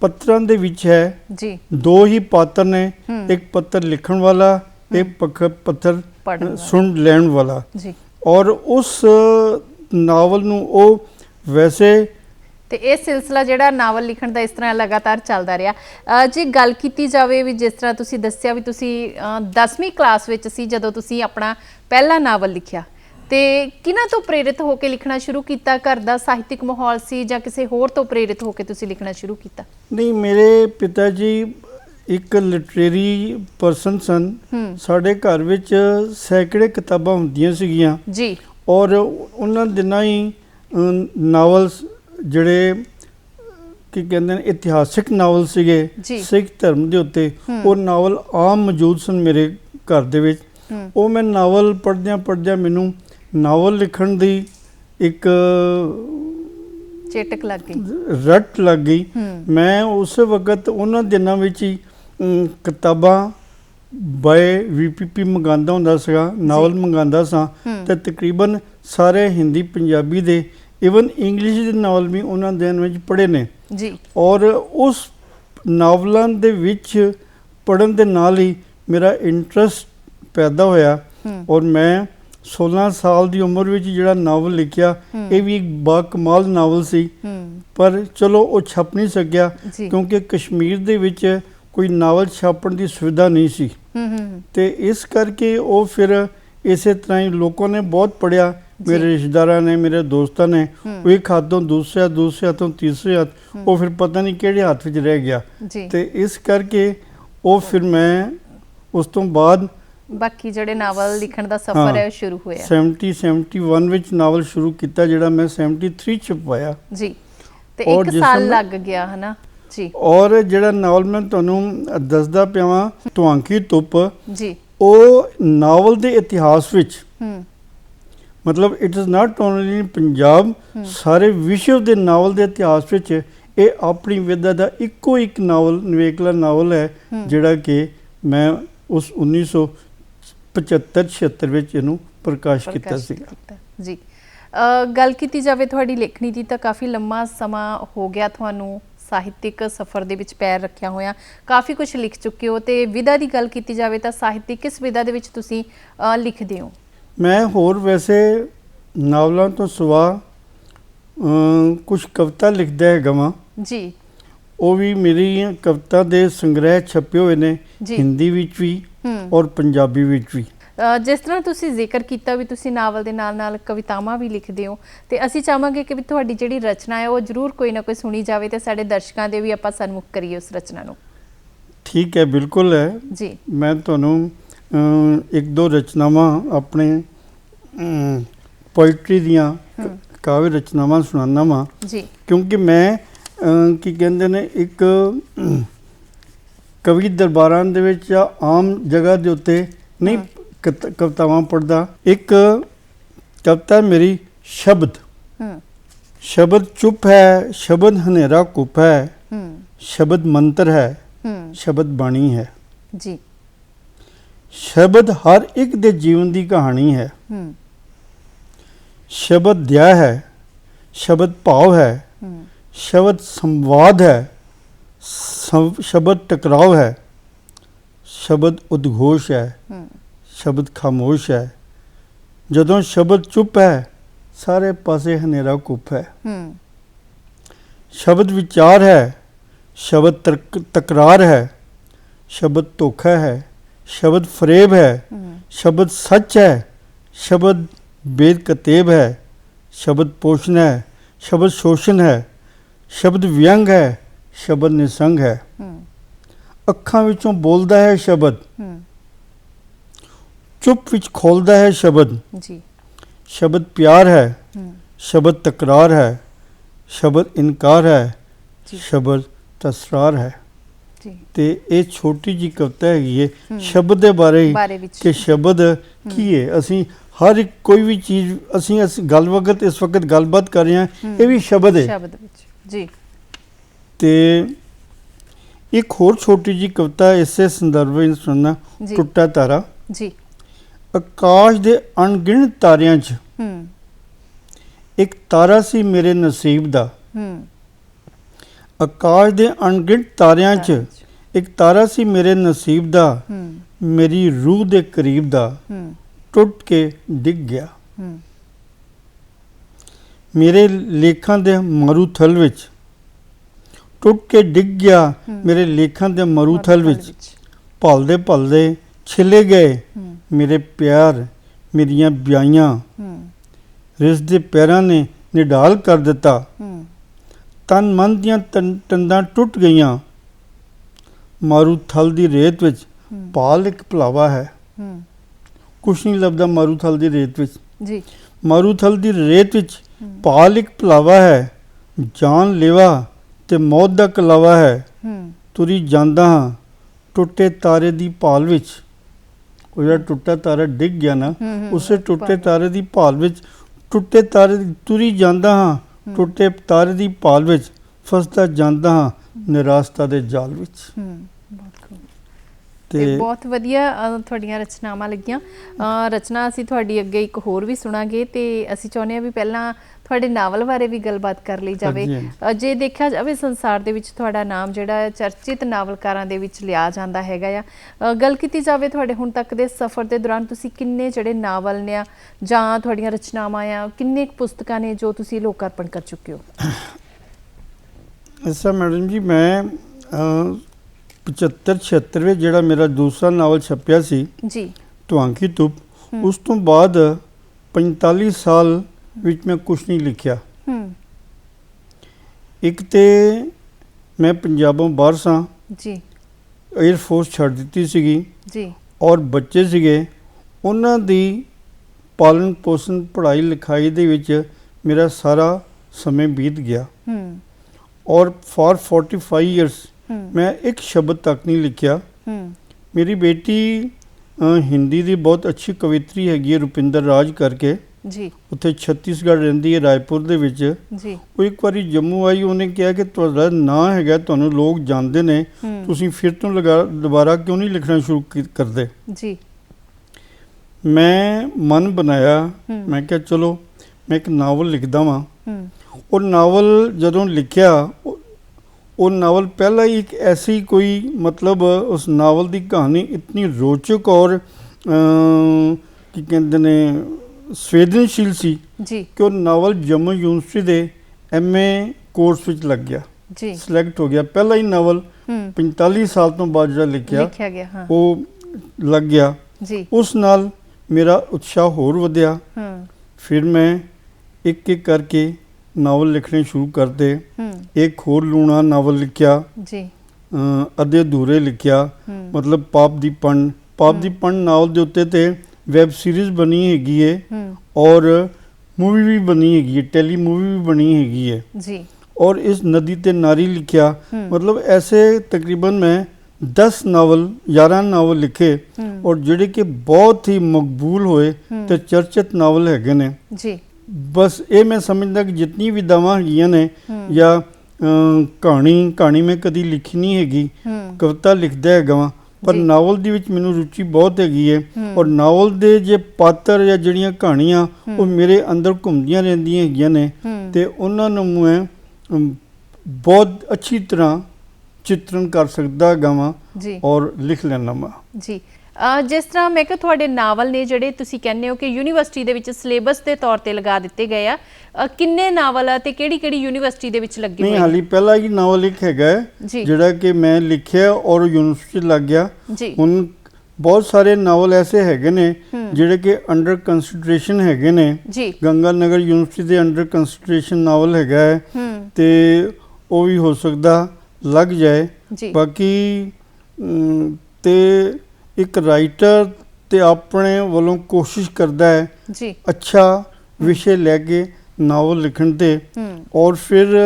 ਪੱਤਰਾਂ ਦੇ ਵਿੱਚ ਹੈ। ਜੀ। ਦੋ ਹੀ ਪਾਤਰ ਨੇ ਇੱਕ ਪੱਤਰ ਲਿਖਣ ਵਾਲਾ ਇੱਕ ਪੱਖ ਪੱਤਰ। ਸੁਣ ਲੈਣ ਵਾਲਾ। ਜੀ। ਔਰ ਉਸ ਨਾਵਲ ਨੂੰ ਉਹ ਵੈਸੇ ਤੇ ਇਹ ਸਿਲਸਿਲਾ ਜਿਹੜਾ ਨਾਵਲ ਲਿਖਣ ਦਾ ਇਸ ਤਰ੍ਹਾਂ ਲਗਾਤਾਰ ਚੱਲਦਾ ਰਿਹਾ। ਜੇ ਗੱਲ ਕੀਤੀ ਜਾਵੇ ਵੀ ਜਿਸ ਤਰ੍ਹਾਂ ਤੁਸੀਂ ਦੱਸਿਆ ਵੀ ਤੁਸੀਂ 10ਵੀਂ ਕਲਾਸ ਵਿੱਚ ਸੀ ਜਦੋਂ ਤੁਸੀਂ ਆਪਣਾ ਪਹਿਲਾ ਨਾਵਲ ਲਿਖਿਆ ਤੇ ਕਿਹਨਾਂ ਤੋਂ ਪ੍ਰੇਰਿਤ ਹੋ ਕੇ ਲਿਖਣਾ ਸ਼ੁਰੂ ਕੀਤਾ? ਘਰ ਦਾ ਸਾਹਿਤਿਕ ਮਾਹੌਲ ਸੀ ਜਾਂ ਕਿਸੇ ਹੋਰ ਤੋਂ ਪ੍ਰੇਰਿਤ ਹੋ ਕੇ ਤੁਸੀਂ ਲਿਖਣਾ ਸ਼ੁਰੂ ਕੀਤਾ? ਨਹੀਂ ਮੇਰੇ ਪਿਤਾ ਜੀ ਇੱਕ ਲਿਟਰੇਰੀ ਪਰਸਨ ਸਨ। ਸਾਡੇ ਘਰ ਵਿੱਚ ਸੈਂਕੜੇ ਕਿਤਾਬਾਂ ਹੁੰਦੀਆਂ ਸੀਗੀਆਂ। ਜੀ। ਔਰ ਉਹਨਾਂ ਦਿਨਾਂ ਹੀ ਨਾਵਲਸ ਜਿਹੜੇ ਕੀ ਕਹਿੰਦੇ ਨੇ ਇਤਿਹਾਸਿਕ ਨਾਵਲ ਸੀਗੇ। ਸਿੱਖ ਧਰਮ ਦੇ ਉੱਤੇ। ਉਹ ਨਾਵਲ ਆਮ ਮੌਜੂਦ ਸਨ ਮੇਰੇ ਘਰ ਦੇ ਵਿੱਚ। ਉਹ ਮੈਂ ਨਾਵਲ ਪੜ੍ਹਦਿਆਂ ਪੜ੍ਹਦਿਆਂ ਮੈਨੂੰ ਨਾਵਲ ਲਿਖਣ ਦੀ ਇੱਕ ਚੇਟਕ ਲੱਗ ਗਈ। ਰੱਟ ਲੱਗ ਗਈ। ਮੈਂ ਉਸ ਵਕਤ ਉਹਨਾਂ ਦਿਨਾਂ ਵਿੱਚ ਹੀ ਕਿਤਾਬਾਂ ਬਾਏ ਵੀਪੀਪੀ ਮੰਗਾਉਂਦਾ ਹੁੰਦਾ ਸੀਗਾ ਨਾਵਲ ਮੰਗਾਉਂਦਾ ਸਾਂ ਤੇ ਤਕਰੀਬਨ ਸਾਰੇ ਹਿੰਦੀ ਪੰਜਾਬੀ ਦੇ ਇਵਨ ਇੰਗਲਿਸ਼ ਦੇ ਨਾਵਲ ਵੀ ਉਹਨਾਂ ਦਿਨ ਵਿੱਚ ਪੜ੍ਹੇ ਨੇ। ਜੀ। ਔਰ ਉਸ ਨਾਵਲਾਂ ਦੇ ਵਿੱਚ ਪੜਨ ਦੇ ਨਾਲ ਹੀ ਮੇਰਾ ਇੰਟਰਸਟ ਪੈਦਾ ਹੋਇਆ। ਔਰ ਮੈਂ 16 ਸਾਲ ਦੀ ਉਮਰ ਵਿੱਚ ਜਿਹੜਾ ਨਾਵਲ ਲਿਖਿਆ। ਇਹ ਵੀ ਇੱਕ ਬਾ ਕਮਾਲ ਨਾਵਲ ਸੀ। ਪਰ ਚਲੋ ਉਹ ਛਪ ਨਹੀਂ ਸਕਿਆ ਕਿਉਂਕਿ ਕਸ਼ਮੀਰ ਦੇ ਵਿੱਚ ਕੋਈ ਨਾਵਲ ਛਾਪਣ ਦੀ ਸੁਵਿਧਾ ਨਹੀਂ ਸੀ। ਤੇ ਇਸ ਕਰਕੇ ਉਹ ਫਿਰ ਇਸੇ ਤਰ੍ਹਾਂ ਹੀ ਲੋਕਾਂ ਨੇ ਬਹੁਤ ਪੜਿਆ। ਮੇਰੇ ਰਿਸ਼ਤੇਦਾਰਾਂ ਨੇ ਮੇਰੇ ਦੋਸਤਾਂ ਨੇ। ਉਹ ਇੱਕ ਹੱਥ ਤੋਂ ਦੂਸਰੇ ਦੂਸਰੇ ਹੱਥ ਤੋਂ ਤੀਸਰੇ ਹੱਥ ਉਹ ਫਿਰ ਪਤਾ ਨਹੀਂ ਕਿਹੜੇ ਹੱਥ ਵਿੱਚ ਰਹਿ ਗਿਆ। ਤੇ ਇਸ ਕਰਕੇ ਉਹ ਫਿਰ ਮੈਂ ਉਸ ਤੋਂ ਬਾਅਦ ਬਾਕੀ ਜਿਹੜੇ ਨਾਵਲ ਲਿਖਣ ਦਾ। ਸਫ਼ਰ ਹੈ ਉਹ ਸ਼ੁਰੂ ਹੋਇਆ 70 71 ਵਿੱਚ ਨਾਵਲ ਸ਼ੁਰੂ ਕੀਤਾ ਜਿਹੜਾ ਮੈਂ 73 ਚ ਪਾਇਆ ਜੀ ਤੇ ਔਰ ਇੱਕ ਜਿਸ ਸਾਲ ਸਮੇਂ- ਲੱਗ ਗਿਆ ਹਨਾ ਜੀ ਔਰ ਜਿਹੜਾ ਨਾਵਲ ਮੈਂ ਤੁਹਾਨੂੰ ਦੱਸਦਾ ਪਿਆ ਵਾਂ ਤੁਆਂਕੀ ਧੁੱਪ ਜੀ ਉਹ ਨਾਵਲ ਦੇ ਇਤਿਹਾਸ ਵਿੱਚ ਹੂੰ ਮਤਲਬ it is not only in Punjab. ਸਾਰੇ ਵਿਸ਼ਵ ਦੇ ਨਾਵਲ ਦੇ ਇਤਿਹਾਸ ਵਿੱਚ ਇਹ ਆਪਣੀ ਵਿਦਾ ਦਾ ਇੱਕੋ ਇੱਕ ਨਾਵਲ ਨਿਵੇਕਲਾ ਨਾਵਲ ਹੈ ਹੂੰ। ਜਿਹੜਾ ਕਿ ਮੈਂ ਉਸ 1975 76 ਵਿੱਚ ਇਹਨੂੰ ਪ੍ਰਕਾਸ਼ ਕੀਤਾ ਪ੍ਰਕਾਸ਼ਿਤ ਸੀ ਕੀਤਾ। ਜੀ। ਅ, ਗੱਲ ਕੀਤੀ ਜਾਵੇ ਤੁਹਾਡੀ ਲੇਖਣੀ ਦੀ ਤਾਂ ਕਾਫੀ ਲੰਮਾ ਸਮਾਂ ਹੋ ਗਿਆ ਤੁਹਾਨੂੰ ਸਾਹਿਤਿਕ ਸਫ਼ਰ ਦੇ ਵਿੱਚ ਪੈਰ ਰੱਖਿਆ ਹੋਇਆ। ਕਾਫੀ ਕੁਝ ਲਿਖ ਚੁੱਕੇ ਹੋ ਤੇ ਵਿਧਾ ਦੀ ਗੱਲ ਕੀਤੀ ਜਾਵੇ ਤਾਂ ਸਾਹਿਤਿਕ ਕਿਸ ਵਿਧਾ ਦੇ ਵਿੱਚ ਤੁਸੀਂ ਅ, ਲਿਖਦੇ ਹੋ? ਮੈਂ ਹੋਰ ਵੈਸੇ ਨਾਵਲਾਂ ਤੋਂ ਸਿਵਾ ਕੁਝ ਕਵਿਤਾ ਲਿਖਦਾ ਹੈਗਾ ਵਾਂ। ਜੀ। ਉਹ ਵੀ ਮੇਰੀ ਕਵਿਤਾ ਦੇ ਸੰਗ੍ਰਹਿ ਛਪੇ ਹੋਏ ਨੇ। ਜੀ। ਹਿੰਦੀ ਵਿੱਚ ਵੀ ਔਰ ਪੰਜਾਬੀ ਵਿੱਚ ਵੀ। ਜਿਸ ਤਰ੍ਹਾਂ ਤੁਸੀਂ ਜ਼ਿਕਰ ਕੀਤਾ ਵੀ ਤੁਸੀਂ ਨਾਵਲ ਦੇ ਨਾਲ-ਨਾਲ ਕਵਿਤਾਵਾਂ ਵੀ ਲਿਖਦੇ ਹੋ ਤੇ ਅਸੀਂ ਚਾਹਾਂਗੇ ਕਿ ਵੀ ਤੁਹਾਡੀ ਜਿਹੜੀ ਰਚਨਾ ਹੈ ਉਹ ਜ਼ਰੂਰ ਕੋਈ ਨਾ ਕੋਈ ਸੁਣੀ ਜਾਵੇ ਤੇ ਸਾਡੇ ਦਰਸ਼ਕਾਂ ਦੇ ਵੀ ਆਪਾਂ ਸਨਮੁਖ ਕਰੀਏ ਉਸ ਰਚਨਾ ਨੂੰ। ਠੀਕ ਹੈ ਬਿਲਕੁਲ ਹੈ। ਜੀ। ਮੈਂ ਤੁਹਾਨੂੰ ਇੱਕ ਦੋ ਰਚਨਾਵਾਂ ਆਪਣੇ ਪੋਇਟਰੀ ਦੀਆਂ। ਕਾਵਿ ਰਚਨਾਵਾਂ ਸੁਣਾਉਣਾ ਵਾਂ। ਜੀ। ਕਿਉਂਕਿ ਮੈਂ ਕੀ ਕਹਿੰਦੇ ਨੇ ਇੱਕ ਕਵੀ ਦਰਬਾਰਾਂ ਦੇ ਵਿੱਚ ਜਾਂ ਆਮ ਜਗ੍ਹਾ ਦੇ ਉੱਤੇ ਨਹੀਂ। ਕਤ- ਕਵਿਤਾਵਾਂ ਪੜ੍ਹਦਾ। ਇੱਕ ਕਵਿਤਾ ਮੇਰੀ ਸ਼ਬਦ। ਹੂੰ। ਸ਼ਬਦ ਚੁੱਪ ਹੈ ਸ਼ਬਦ ਹਨੇਰਾ ਕੁੱਪ ਹੈ। ਹੂੰ। ਸ਼ਬਦ ਮੰਤਰ ਹੈ। ਹੂੰ। ਸ਼ਬਦ ਬਾਣੀ ਹੈ। ਜੀ। ਸ਼ਬਦ ਹਰ ਇੱਕ ਦੇ ਜੀਵਨ ਦੀ ਕਹਾਣੀ ਹੈ। ਹੂੰ। ਸ਼ਬਦ ਦਇਆ ਹੈ। ਸ਼ਬਦ ਭਾਵ ਹੈ। ਹੂੰ। ਸ਼ਬਦ ਸੰਵਾਦ ਹੈ। ਸ਼ਬਦ ਟਕਰਾਵ ਹੈ ਸ਼ਬਦ ਉਦਘੋਸ਼ ਹੈ ਸ਼ਬਦ ਖਾਮੋਸ਼ ਹੈ। ਜਦੋਂ ਸ਼ਬਦ ਚੁੱਪ ਹੈ ਸਾਰੇ ਪਾਸੇ ਹਨੇਰਾ ਕੁੱਪ ਹੈ। ਸ਼ਬਦ ਵਿਚਾਰ ਹੈ ਸ਼ਬਦ ਤਕਰਾਰ ਹੈ। ਸ਼ਬਦ ਧੋਖਾ ਹੈ ਸ਼ਬਦ ਫਰੇਬ ਹੂੰ। ਸ਼ਬਦ ਸੱਚ ਹੈ ਸ਼ਬਦ ਬੇਦਕਤੇਬ ਹੈ। ਸ਼ਬਦ ਪੋਸ਼ਣ ਹੈ ਸ਼ਬਦ ਸ਼ੋਸ਼ਣ ਹੈ। ਸ਼ਬਦ ਵਿਅੰਗ ਹੈ ਸ਼ਬਦ ਨਿਸੰਗ ਹੈ। ਹੂੰ। ਅੱਖਾਂ ਵਿੱਚੋਂ ਬੋਲਦਾ ਹੈ ਸ਼ਬਦ। ਚੁੱਪ ਵਿੱਚ ਖੋਲਦਾ ਹੈ ਸ਼ਬਦ। ਜੀ। ਸ਼ਬਦ ਪਿਆਰ ਹੈ। ਸ਼ਬਦ ਤਕਰਾਰ ਹੈ। ਸ਼ਬਦ ਇਨਕਾਰ ਹੈ। ਸ਼ਬਦ ਤਸਰਾਰ ਹੈ। ਜੀ। ਤੇ ਇਹ ਛੋਟੀ ਜੀ ਕਵਿਤਾ ਹੈਗੀ ਹੈ। ਸ਼ਬਦ ਦੇ ਬਾਰੇ ਕਿ ਸ਼ਬਦ ਕੀ ਹੈ ਅਸੀਂ ਹਰ ਇੱਕ ਕੋਈ ਵੀ ਚੀਜ਼ ਅਸੀਂ ਇਸ ਗੱਲ ਵਕਤ ਇਸ ਵਕਤ ਗੱਲਬਾਤ ਕਰ ਰਹੇ ਹੂੰ। ਇਹ ਵੀ ਸ਼ਬਦ ਹੈ ਸ਼ਬਦ ਵਿੱਚ। ਜੀ। ਤੇ ਇੱਕ ਹੋਰ ਛੋਟੀ ਜੀ ਕਵਿਤਾ ਇਸੇ ਸੰਦਰਭ ਵਿੱਚ ਸੁਣਨਾ ਟੁੱਟਾ ਤਾਰਾ। ਜੀ। ਆਕਾਸ਼ ਦੇ ਅਣਗਿਣਤ ਤਾਰਿਆਂ 'ਚ ਹੂੰ। ਇੱਕ ਤਾਰਾ ਸੀ ਮੇਰੇ ਨਸੀਬ ਦਾ। ਹੂੰ। ਆਕਾਸ਼ ਦੇ ਅਣਗਿਣਤ ਤਾਰਿਆਂ 'ਚ। ਇੱਕ ਤਾਰਾ ਸੀ ਮੇਰੇ ਨਸੀਬ ਦਾ। ਹੂੰ। ਮੇਰੀ ਰੂਹ ਦੇ ਕਰੀਬ ਦਾ। ਹੂੰ। ਟੁੱਟ ਕੇ ਡਿੱਗ ਗਿਆ। ਹੂੰ। ਮੇਰੇ ਲੇਖਾਂ ਦੇ ਮਰੂਥਲ ਵਿੱਚ ਟੁੱਟ ਕੇ ਡਿੱਗ ਗਿਆ। ਮੇਰੇ ਲੇਖਾਂ ਦੇ ਮਰੂਥਲ ਵਿੱਚ ਭਲਦੇ ਭਲਦੇ ਛਿਲੇ ਗਏ। ਮੇਰੇ ਪਿਆਰ ਮੇਰੀਆਂ ਵਿਆਹੀਆਂ ਰਿਸ ਦੇ ਪੈਰਾਂ ਨੇ ਨਿਢਾਲ ਕਰ ਦਿੱਤਾ। ਤਨ ਮਨ ਦੀਆਂ ਤੰਦਾਂ ਟੁੱਟ ਗਈਆਂ। ਮਾਰੂਥਲ ਦੀ ਰੇਤ ਵਿੱਚ ਪਾਲ ਇੱਕ ਭਲਾਵਾ ਹੈ। ਕੁਛ ਨਹੀਂ ਲੱਭਦਾ ਮਾਰੂਥਲ ਦੀ ਰੇਤ ਵਿੱਚ। ਜੀ। ਮਾਰੂਥਲ ਦੀ ਰੇਤ ਵਿੱਚ ਪਾਲ ਇੱਕ ਭਲਾਵਾ ਹੈ। ਜਾਨ ਲੇਵਾ। ਤੇ ਮੌਤ ਦਾ ਕਲਾਵਾ ਹੈ। ਹੂੰ। ਤੁਰੀ ਜਾਂਦਾ ਹਾਂ ਟੁੱਟੇ ਤਾਰੇ ਦੀ ਭਾਲ ਵਿੱਚ। ਉਹ ਜਿਹੜਾ ਟੁੱਟਾ ਤਾਰਾ ਡਿੱਗ ਗਿਆ ਨਾ ਉਸੇ ਟੁੱਟੇ। ਤਾਰੇ ਦੀ ਭਾਲ ਵਿੱਚ ਟੁੱਟੇ ਤਾਰੇ ਤੁਰੀ ਜਾਂਦਾ ਹਾਂ। ਟੁੱਟੇ ਤਾਰੇ ਦੀ ਭਾਲ ਵਿੱਚ ਫਸਦਾ ਜਾਂਦਾ ਹਾਂ ਨਿਰਾਸ਼ਤਾ ਦੇ ਜਾਲ ਵਿੱਚ। ਹੂੰ ਤੇ ਬਹੁਤ ਵਧੀਆ ਤੁਹਾਡੀਆਂ ਰਚਨਾਵਾਂ ਲੱਗੀਆਂ। ਰਚਨਾ ਅਸੀਂ ਤੁਹਾਡੀ ਅੱਗੇ ਇੱਕ ਹੋਰ ਵੀ ਸੁਣਾਂਗੇ ਤੇ ਅਸੀਂ ਚਾਹੁੰਦੇ ਹਾਂ ਵੀ ਪਹਿਲਾਂ ਤੁਹਾਡੇ ਨਾਵਲ ਬਾਰੇ ਵੀ ਗੱਲਬਾਤ ਕਰ ਲਈ ਜਾਵੇ। ਜੇ ਦੇਖਿਆ ਜਾਵੇ ਸੰਸਾਰ ਦੇ ਵਿੱਚ ਤੁਹਾਡਾ ਨਾਮ ਜਿਹੜਾ ਚਰਚਿਤ ਨਾਵਲਕਾਰਾਂ ਦੇ ਵਿੱਚ ਲਿਆ ਜਾਂਦਾ ਹੈਗਾ ਆ। ਗੱਲ ਕੀਤੀ ਜਾਵੇ ਤੁਹਾਡੇ ਹੁਣ ਤੱਕ ਦੇ ਸਫ਼ਰ ਦੇ ਦੌਰਾਨ ਤੁਸੀਂ ਕਿੰਨੇ ਜਿਹੜੇ ਨਾਵਲ ਨੇ ਆ ਜਾਂ ਤੁਹਾਡੀਆਂ ਰਚਨਾਵਾਂ ਆ ਕਿੰਨੇ ਕੁ ਪੁਸਤਕਾਂ ਨੇ ਜੋ ਤੁਸੀਂ ਲੋਕ ਅਰਪਣ ਕਰ ਚੁੱਕੇ ਹੋ? ਐਸਾ ਮੈਡਮ ਜੀ ਮੈਂ ਅ, 75 76 ਵਿੱਚ ਜਿਹੜਾ ਮੇਰਾ ਦੂਸਰਾ ਨਾਵਲ ਛਪਿਆ ਸੀ ਜੀ। ਤੁਆਂਕੀ ਹੂੰ। ਉਸ ਤੋਂ ਬਾਅਦ 45 ਸਾਲ ਵਿੱਚ ਮੈਂ ਕੁਝ ਨਹੀਂ ਲਿਖਿਆ। ਹੂੰ। ਇੱਕ ਤੇ ਮੈਂ ਪੰਜਾਬੋਂ ਬਾਹਰ ਸਾਂ। ਜੀ। 에ਅਰ ਫੋਰਸ ਛੱਡ ਦਿੱਤੀ ਸੀਗੀ। ਜੀ। ਔਰ ਬੱਚੇ ਸੀਗੇ। ਉਹਨਾਂ ਦੀ ਪਾਲਣ ਪੋਸ਼ਣ ਪੜ੍ਹਾਈ ਲਿਖਾਈ ਦੇ ਵਿੱਚ ਮੇਰਾ ਸਾਰਾ ਸਮੇਂ ਬੀਤ ਗਿਆ। ਹੂੰ। ਔਰ ਫॉर 45 ਇਅਰਸ ਮੈਂ ਇੱਕ ਸ਼ਬਦ ਤੱਕ ਨਹੀਂ ਲਿਖਿਆ। ਹੂੰ। ਮੇਰੀ ਬੇਟੀ ਹਿੰਦੀ ਦੀ ਬਹੁਤ ਅੱਛੀ ਕਵਿਤਰੀ ਹੈਗੀ ਹੈ ਰੁਪਿੰਦਰ ਰਾਜ ਕਰਕੇ। ਜੀ। ਉੱਥੇ ਛੱਤੀਸਗੜ੍ਹ ਰਹਿੰਦੀ ਹੈ ਰਾਏਪੁਰ ਦੇ ਵਿੱਚ। ਜੀ। ਉਹ ਇੱਕ ਵਾਰੀ ਜੰਮੂ ਆਈ ਉਹਨੇ ਕਿਹਾ ਕਿ ਤੁਹਾਡਾ ਨਾਂ ਹੈਗਾ ਤੁਹਾਨੂੰ ਲੋਕ ਜਾਣਦੇ ਨੇ। ਤੁਸੀਂ ਫਿਰ ਤੋਂ ਲਗਾ ਦੁਬਾਰਾ ਕਿਉਂ ਨਹੀਂ ਲਿਖਣਾ ਸ਼ੁਰੂ ਕਰਦੇ? ਜੀ। ਮੈਂ ਮਨ ਬਣਾਇਆ। ਮੈਂ ਕਿਹਾ ਚਲੋ ਮੈਂ ਇੱਕ ਨਾਵਲ ਲਿਖਦਾ ਵਾਂ। ਉਹ ਨਾਵਲ ਜਦੋਂ ਲਿਖਿਆ ਉਹ- ਨਾਵਲ ਪਹਿਲਾਂ ਹੀ ਇੱਕ ਐਸੀ ਕੋਈ ਮਤਲਬ ਉਸ ਨਾਵਲ ਦੀ ਕਹਾਣੀ ਇਤਨੀ ਰੋਚਕ ਔਰ ਕੀ ਕਹਿੰਦੇ ਨੇ ਸੰਵੇਦਨਸ਼ੀਲ ਸੀ ਜੀ। ਕਿ ਉਹ ਨਾਵਲ ਜੰਮੂ ਯੂਨੀਵਰਸਿਟੀ ਦੇ ਐਮਏ ਕੋਰਸ ਵਿੱਚ ਲੱਗ ਗਿਆ। ਜੀ। ਸਿਲੈਕਟ ਹੋ ਗਿਆ। ਪਹਿਲਾ ਹੀ ਨਾਵਲ ਹੂੰ। 45 ਸਾਲ ਤੋਂ ਬਾਅਦ ਜਿਹੜਾ ਲਿਖਿਆ ਲਿਖਿਆ ਗਿਆ ਹਾਂ। ਉਹ ਲੱਗ ਗਿਆ। ਜੀ। ਉਸ ਨਾਲ ਮੇਰਾ ਉਤਸ਼ਾਹ ਹੋਰ ਵਧਿਆ। ਹੂੰ। ਫਿਰ ਮੈਂ ਇੱਕ ਇੱਕ ਕਰਕੇ ਨਾਵਲ ਲਿਖਣੇ ਸ਼ੁਰੂ ਕਰਤੇ ਹੂੰ। ਇੱਕ ਹੋਰ ਲੂਣਾ ਨਾਵਲ ਲਿਖਿਆ। ਜੀ। ਅ, ਅੱਧੇ ਅਧੂਰੇ ਲਿਖਿਆ। ਮਤਲਬ ਪਾਪ ਦੀ ਪੰਨ ਪਾਪ। ਦੀ ਪੰਨ ਨਾਵਲ ਦੇ ਉੱਤੇ ਤੇ ਵੈਬ ਸੀਰੀਜ਼ ਬਣੀ ਹੈਗੀ ਹੈ। ਔਰ ਮੂਵੀ ਵੀ ਬਣੀ ਹੈਗੀ ਹੈ ਟੈਲੀ ਮੂਵੀ ਵੀ ਬਣੀ ਹੈਗੀ ਹੈ ਜੀ। ਔਰ ਇਸ ਨਦੀ ਤੇ ਨਾਰੀ ਲਿਖਿਆ ਮਤਲਬ ਐਸੇ ਤਕਰੀਬਨ ਮੈਂ 10 ਨਾਵਲ 11 ਨਾਵਲ ਲਿਖੇ ਔਰ ਜਿਹੜੇ ਕਿ ਬਹੁਤ ਹੀ ਮਕਬੂਲ ਹੋਏ। ਤੇ ਚਰਚਿਤ ਨਾਵਲ ਹੈਗੇ ਨੇ। ਜੀ। ਬਸ ਇਹ ਮੈਂ ਸਮਝਦਾ ਕਿ ਜਿਤਨੀ ਵੀ ਦਵਾਂ ਹੈਗੀਆਂ ਨੇ ਜਾਂ ਕਹਾਣੀ ਕਹਾਣੀ ਮੈਂ ਕਦੀ ਲਿਖੀ ਨਹੀਂ ਹੈਗੀ। ਕਵਿਤਾ ਲਿਖਦਾ ਹੈਗਾ ਵਾਂ। ਪਰ। ਨਾਵਲ ਦੇ ਵਿੱਚ ਮੈਨੂੰ ਰੁਚੀ ਬਹੁਤ ਹੈਗੀ ਹੈ। ਔਰ ਨਾਵਲ ਦੇ ਜੇ ਪਾਤਰ ਜਾਂ ਜਿਹੜੀਆਂ ਕਹਾਣੀਆਂ ਉਹ। ਮੇਰੇ ਅੰਦਰ ਘੁੰਮਦੀਆਂ ਰਹਿੰਦੀਆਂ ਹੈਗੀਆਂ ਨੇ ਤੇ ਉਹਨਾਂ ਨੂੰ ਮੈਂ ਬਹੁਤ ਅੱਛੀ ਤਰ੍ਹਾਂ ਚਿੱਤਰਨ ਕਰ ਸਕਦਾ ਹੈਗਾ ਵਾਂ ਔਰ ਲਿਖ ਲੈਣਾ ਵਾਂ ਜੀ ਜਿਸ ਤਰ੍ਹਾਂ ਮੈਂ ਕਿਹਾ ਤੁਹਾਡੇ ਨਾਵਲ ਨੇ ਜਿਹੜੇ ਤੁਸੀਂ ਕਹਿੰਦੇ ਹੋ ਕਿ ਯੂਨੀਵਰਸਿਟੀ ਦੇ ਵਿੱਚ ਸਿਲੇਬਸ ਦੇ ਤੌਰ ਤੇ ਲਗਾ ਦਿੱਤੇ ਗਏ ਆ ਕਿੰਨੇ ਨਾਵਲ ਆ ਤੇ ਕਿਹੜੀ ਕਿਹੜੀ ਯੂਨੀਵਰਸਿਟੀ ਦੇ ਵਿੱਚ ਲੱਗੇ ਨਹੀਂ ਹੋਏ ਹਾਲੀ ਪਹਿਲਾ ਹੀ ਨਾਵਲ ਇੱਕ ਹੈਗਾ ਜਿਹੜਾ ਕਿ ਮੈਂ ਲਿਖਿਆ ਔਰ ਯੂਨੀਵਰਸਿਟੀ ਲੱਗ ਗਿਆ। ਹੁਣ ਬਹੁਤ ਸਾਰੇ ਨਾਵਲ ਐਸੇ ਹੈਗੇ ਨੇ। ਜਿਹੜੇ ਕਿ ਅੰਡਰ ਕੰਸੀਡਰੇਸ਼ਨ ਹੈਗੇ ਨੇ। ਗੰਗਾ ਨਗਰ ਯੂਨੀਵਰਸਿਟੀ ਦੇ ਅੰਡਰ ਕੰਸੀਡਰੇਸ਼ਨ ਨਾਵਲ ਹੈਗਾ ਹੈ। ਤੇ ਉਹ ਵੀ ਹੋ ਸਕਦਾ ਲੱਗ ਜਾਏ। ਬਾਕੀ ਤੇ ਇੱਕ ਰਾਈਟਰ ਤੇ ਆਪਣੇ ਵੱਲੋਂ ਕੋਸ਼ਿਸ਼ ਕਰਦਾ ਹੈ ਜੀ। ਅੱਛਾ ਵਿਸ਼ੇ ਲੈ ਕੇ ਨਾਵਲ ਲਿਖਣ ਤੇ। ਔਰ ਫਿਰ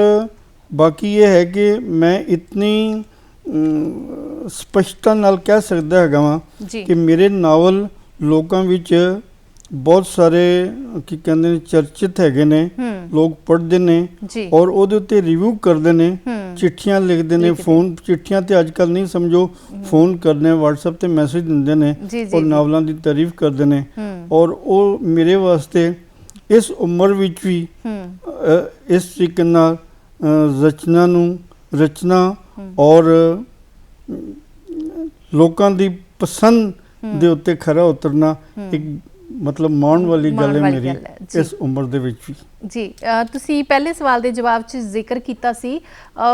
ਬਾਕੀ ਇਹ ਹੈ ਕਿ ਮੈਂ ਇਤਨੀ ਸਪਸ਼ਟਤਾ ਨਾਲ ਕਹਿ ਸਕਦਾ ਹੈਗਾ ਵਾਂ ਕਿ ਮੇਰੇ ਨਾਵਲ ਲੋਕਾਂ ਵਿੱਚ ਬਹੁਤ ਸਾਰੇ ਕੀ ਕਹਿੰਦੇ ਨੇ ਚਰਚਿਤ ਹੈਗੇ ਨੇ ਲੋਕ ਪੜ੍ਹਦੇ ਨੇ ਔਰ ਉਹਦੇ ਉੱਤੇ ਰਿਵਿਊ ਕਰਦੇ ਨੇ ਚਿੱਠੀਆਂ ਲਿਖਦੇ ਨੇ। ਫੋਨ ਚਿੱਠੀਆਂ ਤੇ ਅੱਜਕੱਲ ਨਹੀਂ ਸਮਝੋ ਫੋਨ ਕਰਨੇ WhatsApp ਤੇ ਮੈਸੇਜ ਦਿੰਦੇ ਨੇ ਔਰ ਨਾਵਲਾਂ ਦੀ ਤਾਰੀਫ ਕਰਦੇ ਨੇ ਔਰ ਉਹ ਮੇਰੇ ਵਾਸਤੇ ਇਸ ਉਮਰ ਵਿੱਚ ਵੀ ਇਸ ਤਰੀਕੇ ਨਾਲ ਰਚਨਾ ਨੂੰ ਰਚਨਾ। ਔਰ ਲੋਕਾਂ ਦੀ ਪਸੰਦ। ਦੇ ਉੱਤੇ ਖਰਾ ਉਤਰਨਾ। ਇੱਕ ਮਤਲਬ ਮਾਣ ਵਾਲੀ ਗੱਲ ਹੈ ਮੇਰੀ ਹੈ। ਇਸ ਉਮਰ ਦੇ ਵਿੱਚ ਵੀ। ਜੀ ਤੁਸੀਂ ਪਹਿਲੇ ਸਵਾਲ ਦੇ ਜਵਾਬ 'ਚ ਜ਼ਿਕਰ ਕੀਤਾ ਸੀ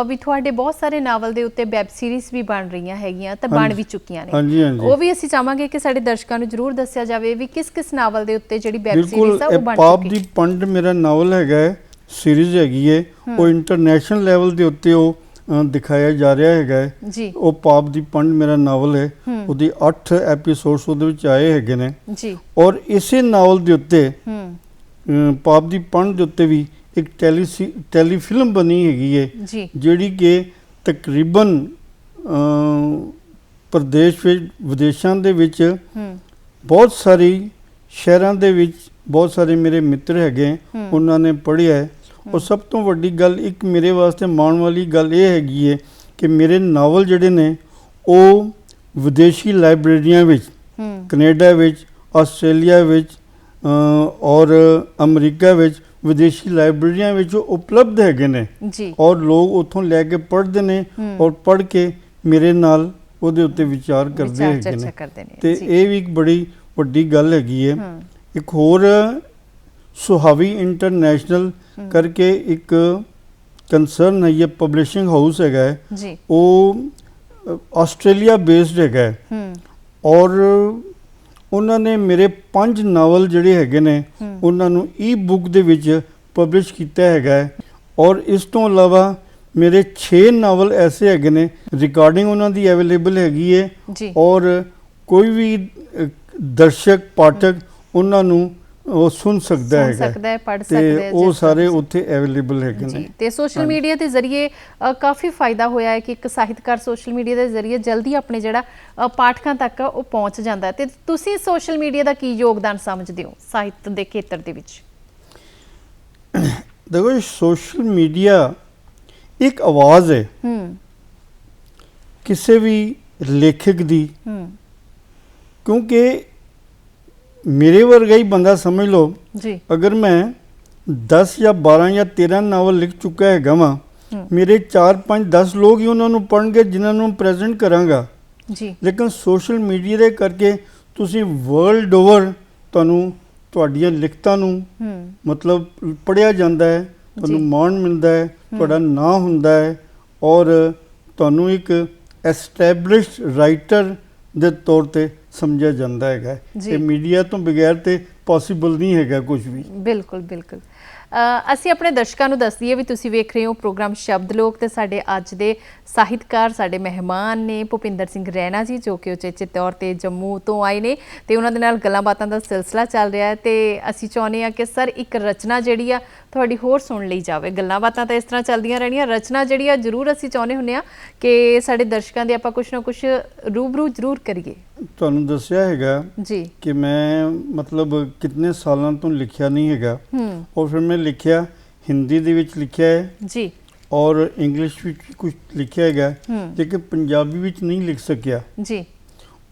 ਵੀ ਤੁਹਾਡੇ ਬਹੁਤ ਸਾਰੇ ਨਾਵਲ ਦੇ ਉੱਤੇ ਵੈਬ ਸੀਰੀਜ਼ ਵੀ ਬਣ ਰਹੀਆਂ ਹੈਗੀਆਂ ਤੇ ਬਣ। ਵੀ ਚੁੱਕੀਆਂ ਨੇ। ਹਾਂਜੀ ਹਾਂਜੀ। ਉਹ ਵੀ ਅਸੀਂ ਚਾਹਾਂਗੇ ਕਿ ਸਾਡੇ ਦਰਸ਼ਕਾਂ ਨੂੰ ਜਰੂਰ ਦੱਸਿਆ ਜਾਵੇ ਵੀ ਕਿਸ ਕਿਸ ਨਾਵਲ ਦੇ ਉੱਤੇ ਜਿਹੜੀ ਵੈਬ ਸੀਰੀਜ਼ ਆ ਉਹ ਬਣ ਪਾਪ ਚੁੱਕੀ ਦੀ ਪੰਡ ਮੇਰਾ ਨਾਵਲ ਹੈਗਾ ਹੈ ਸੀਰੀਜ਼ ਹੈਗੀ ਹੈ। ਉਹ ਇੰਟਰਨੈਸ਼ਨਲ ਲੈਵਲ ਦੇ ਉੱਤੇ ਉਹ ਦਿਖਾਇਆ ਜਾ ਰਿਹਾ ਹੈਗਾ ਹੈ। ਜੀ। ਉਹ ਪਾਪ ਦੀ ਪੰਡ ਮੇਰਾ ਨਾਵਲ ਹੈ। ਉਹਦੇ 8 ਐਪੀਸੋਡਸ ਉਹਦੇ ਵਿੱਚ ਆਏ ਹੈਗੇ ਨੇ। ਜੀ। ਔਰ ਇਸੇ ਨਾਵਲ ਦੇ ਉੱਤੇ ਹੂੰ। ਪਾਪ ਦੀ ਪੰਡ ਦੇ ਉੱਤੇ ਵੀ ਇੱਕ ਟੈਲੀ ਟੈਲੀਫਿਲਮ ਬਣੀ ਹੈਗੀ ਹੈ। ਜੀ। ਜਿਹੜੀ ਕਿ ਤਕਰੀਬਨ ਅ, ਪ੍ਰਦੇਸ਼ ਵਿੱਚ ਵਿਦੇਸ਼ਾਂ ਦੇ ਵਿੱਚ ਹੂੰ। ਬਹੁਤ ਸਾਰੀ ਸ਼ਹਿਰਾਂ ਦੇ ਵਿੱਚ ਬਹੁਤ ਸਾਰੇ ਮੇਰੇ ਮਿੱਤਰ ਹੈਗੇ। ਹੂੰ। ਉਹਨਾਂ ਨੇ ਪੜ੍ਹਿਆ ਹੈ। ਔਰ ਸਭ ਤੋਂ ਵੱਡੀ ਗੱਲ ਇੱਕ ਮੇਰੇ ਵਾਸਤੇ ਮਾਣ ਵਾਲੀ ਗੱਲ ਇਹ ਹੈਗੀ ਹੈ ਕਿ ਮੇਰੇ ਨਾਵਲ ਜਿਹੜੇ ਨੇ ਉਹ ਵਿਦੇਸ਼ੀ ਲਾਇਬ੍ਰੇਰੀਆਂ ਵਿੱਚ ਕੈਨੇਡਾ ਵਿੱਚ ਆਸਟ੍ਰੇਲੀਆ ਵਿੱਚ ਔਰ ਅਮਰੀਕਾ ਵਿੱਚ ਵਿਦੇਸ਼ੀ ਲਾਇਬ੍ਰੇਰੀਆਂ ਵਿੱਚ ਉਹ ਉਪਲਬਧ ਹੈਗੇ ਨੇ। ਜੀ। ਔਰ ਲੋਕ ਉੱਥੋਂ ਲੈ ਕੇ ਪੜ੍ਹਦੇ ਨੇ। ਔਰ ਪੜ੍ਹ ਕੇ ਮੇਰੇ ਨਾਲ ਉਹਦੇ ਉੱਤੇ ਵਿਚਾਰ ਕਰਦੇ ਹੈਗੇ ਨੇ। ਤੇ। ਇਹ ਵੀ ਇੱਕ ਬੜੀ ਵੱਡੀ ਗੱਲ ਹੈਗੀ ਹੂੰ। ਇੱਕ ਹੋਰ ਸੁਹਾਵੀ ਇੰਟਰਨੈਸ਼ਨਲ। ਕਰਕੇ ਇੱਕ ਕੰਸਰਨ ਹੈ ਇਹ ਪਬਲਿਸ਼ਿੰਗ ਹਾਊਸ ਹੈਗਾ ਹੈ। ਜੀ। ਉਹ ਆਸਟ੍ਰੇਲੀਆ ਬੇਸਡ ਹੈਗਾ ਹੈ। ਔਰ ਉਹਨਾਂ ਨੇ ਮੇਰੇ ਪੰਜ ਨਾਵਲ ਜਿਹੜੇ ਹੈਗੇ ਨੇ ਉਹਨਾਂ ਨੂੰ ਈ ਬੁੱਕ ਦੇ ਵਿੱਚ ਪਬਲਿਸ਼ ਕੀਤਾ ਹੈਗਾ ਔਰ ਇਸ ਤੋਂ ਇਲਾਵਾ ਮੇਰੇ 6 ਨਾਵਲ ਐਸੇ ਹੈਗੇ ਨੇ ਰਿਕਾਰਡਿੰਗ ਉਹਨਾਂ ਦੀ ਅਵੇਲੇਬਲ ਹੈਗੀ ਹੈ। ਔਰ ਕੋਈ ਵੀ ਦਰਸ਼ਕ ਪਾਠਕ ਉਹਨਾਂ ਨੂੰ ਉਹ ਸੁਣ ਸਕਦਾ ਸੁਣ ਹੈਗਾ। ਸਕਦਾ ਹੈ ਪੜ ਸਕਦਾ ਹੈ ਉਹ ਸਾਰੇ ਉੱਥੇ ਅਵੇਲੇਬਲ ਹੈਗੇ ਨੇ। ਤੇ ਸੋਸ਼ਲ। ਮੀਡੀਆ ਦੇ ਜ਼ਰੀਏ ਕਾਫੀ ਫਾਇਦਾ ਹੋਇਆ ਹੈ ਕਿ ਇੱਕ ਸਾਹਿਤਕਾਰ ਸੋਸ਼ਲ ਮੀਡੀਆ ਦੇ ਜ਼ਰੀਏ ਜਲਦੀ ਆਪਣੇ ਜਿਹੜਾ ਪਾਠਕਾਂ ਤੱਕ ਉਹ ਪਹੁੰਚ ਜਾਂਦਾ ਹੈ। ਤੇ ਤੁਸੀਂ ਸੋਸ਼ਲ ਮੀਡੀਆ ਦਾ ਕੀ ਯੋਗਦਾਨ ਸਮਝਦੇ ਹੋ ਸਾਹਿਤ ਦੇ ਖੇਤਰ ਦੇ ਵਿੱਚ? [COUGHS] ਦੇਖੋ ਸੋਸ਼ਲ ਮੀਡੀਆ ਇੱਕ ਆਵਾਜ਼ ਹੈ। ਹੂੰ। ਕਿਸੇ ਵੀ ਲੇਖਕ ਦੀ। ਹੂੰ। ਕਿਉਂਕਿ ਮੇਰੇ ਵਰਗਾ ਹੀ ਬੰਦਾ ਸਮਝ ਲਓ। ਜੀ। ਅਗਰ ਮੈਂ 10 ਜਾਂ 12 ਜਾਂ 13 ਨਾਵਲ ਲਿਖ ਚੁੱਕਾ ਹੈਗਾ ਵਾਂ। ਮੇਰੇ 4 5 10 ਲੋਕ ਹੀ ਉਹਨਾਂ ਨੂੰ ਪੜ੍ਹਨਗੇ ਜਿਨ੍ਹਾਂ ਨੂੰ ਪ੍ਰੈਜ਼ੈਂਟ ਕਰਾਂਗਾ। ਜੀ। ਲੇਕਿਨ ਸੋਸ਼ਲ ਮੀਡੀਆ ਦੇ ਕਰਕੇ ਤੁਸੀਂ ਵਰਲਡ ਓਵਰ ਤੁਹਾਨੂੰ ਤੁਹਾਡੀਆਂ ਲਿਖਤਾਂ ਨੂੰ ਮਤਲਬ ਪੜਿਆ ਜਾਂਦਾ ਹੈ ਤੁਹਾਨੂੰ। ਮਾਣ ਮਿਲਦਾ ਹੈ ਤੁਹਾਡਾ ਨਾਂ ਹੁੰਦਾ ਹੈ ਔਰ ਤੁਹਾਨੂੰ ਇੱਕ ਐਸਟੈਬਲਿਸ਼ਡ ਰਾਈਟਰ ਦੇ ਤੌਰ ਤੇ ਸਮਝਿਆ ਜਾਂਦਾ ਹੈਗਾ। ਇਹ ਮੀਡੀਆ ਤੋਂ ਬਗੈਰ ਤੇ ਪੋਸੀਬਲ ਨਹੀਂ ਹੈਗਾ ਕੁਝ ਵੀ। ਬਿਲਕੁਲ ਬਿਲਕੁਲ। ਅਸੀਂ ਆਪਣੇ ਦਰਸ਼ਕਾਂ ਨੂੰ ਦੱਸ ਦਈਏ ਵੀ ਤੁਸੀਂ ਵੇਖ ਰਹੇ ਹੋ ਪ੍ਰੋਗਰਾਮ ਸ਼ਬਦ ਲੋਕ ਤੇ ਸਾਡੇ ਅੱਜ ਦੇ ਸਾਹਿਤਕਾਰ ਸਾਡੇ ਮਹਿਮਾਨ ਨੇ ਭੁਪਿੰਦਰ ਸਿੰਘ ਰੈਣਾ ਜੀ ਜੋ ਕਿ ਉਚੇਚੇ ਤੌਰ ਤੇ ਜੰਮੂ ਤੋਂ ਆਏ ਨੇ ਤੇ ਉਹਨਾਂ ਦੇ ਨਾਲ ਗੱਲਾਂ ਬਾਤਾਂ ਦਾ ਸਿਲਸਿਲਾ ਚੱਲ ਰਿਹਾ ਹੈ ਤੇ ਅਸੀਂ ਚਾਹੁੰਦੇ ਹਾਂ ਕਿ ਸਰ ਇੱਕ ਰਚਨਾ ਜਿਹੜੀ ਆ ਤੁਹਾਡੀ ਹੋਰ ਸੁਣ ਲਈ ਜਾਵੇ। ਗੱਲਾਂ ਬਾਤਾਂ ਤਾਂ ਇਸ ਤਰ੍ਹਾਂ ਚੱਲਦੀਆਂ ਰਹਿਣੀਆਂ। ਰਚਨਾ ਜਿਹੜੀ ਆ ਜ਼ਰੂਰ ਅਸੀਂ ਚਾਹੁੰਦੇ ਹੁੰਨੇ ਆ ਕਿ ਸਾਡੇ ਦਰਸ਼ਕਾਂ ਦੇ ਆਪਾਂ ਕੁਝ ਨਾ ਕੁਝ ਰੂਬਰੂ ਜ਼ਰੂਰ ਕਰੀਏ। ਤੁਹਾਨੂੰ ਦੱਸਿਆ ਹੈਗਾ ਜੀ। ਕਿ ਮੈਂ ਮਤਲਬ ਕਿੰਨੇ ਸਾਲਾਂ ਤੋਂ ਲਿਖਿਆ ਨਹੀਂ ਹੈਗਾ। ਹੂੰ। ਔਰ ਫਿਰ ਮੈਂ ਲਿਖਿਆ ਹਿੰਦੀ ਦੇ ਵਿੱਚ ਲਿਖਿਆ ਹੈ। ਜੀ। ਔਰ ਇੰਗਲਿਸ਼ ਵਿੱਚ ਕੁਝ ਲਿਖਿਆ ਹੈਗਾ ਲੇਕਿਨ ਪੰਜਾਬੀ ਵਿੱਚ ਨਹੀਂ ਲਿਖ ਸਕਿਆ। ਜੀ।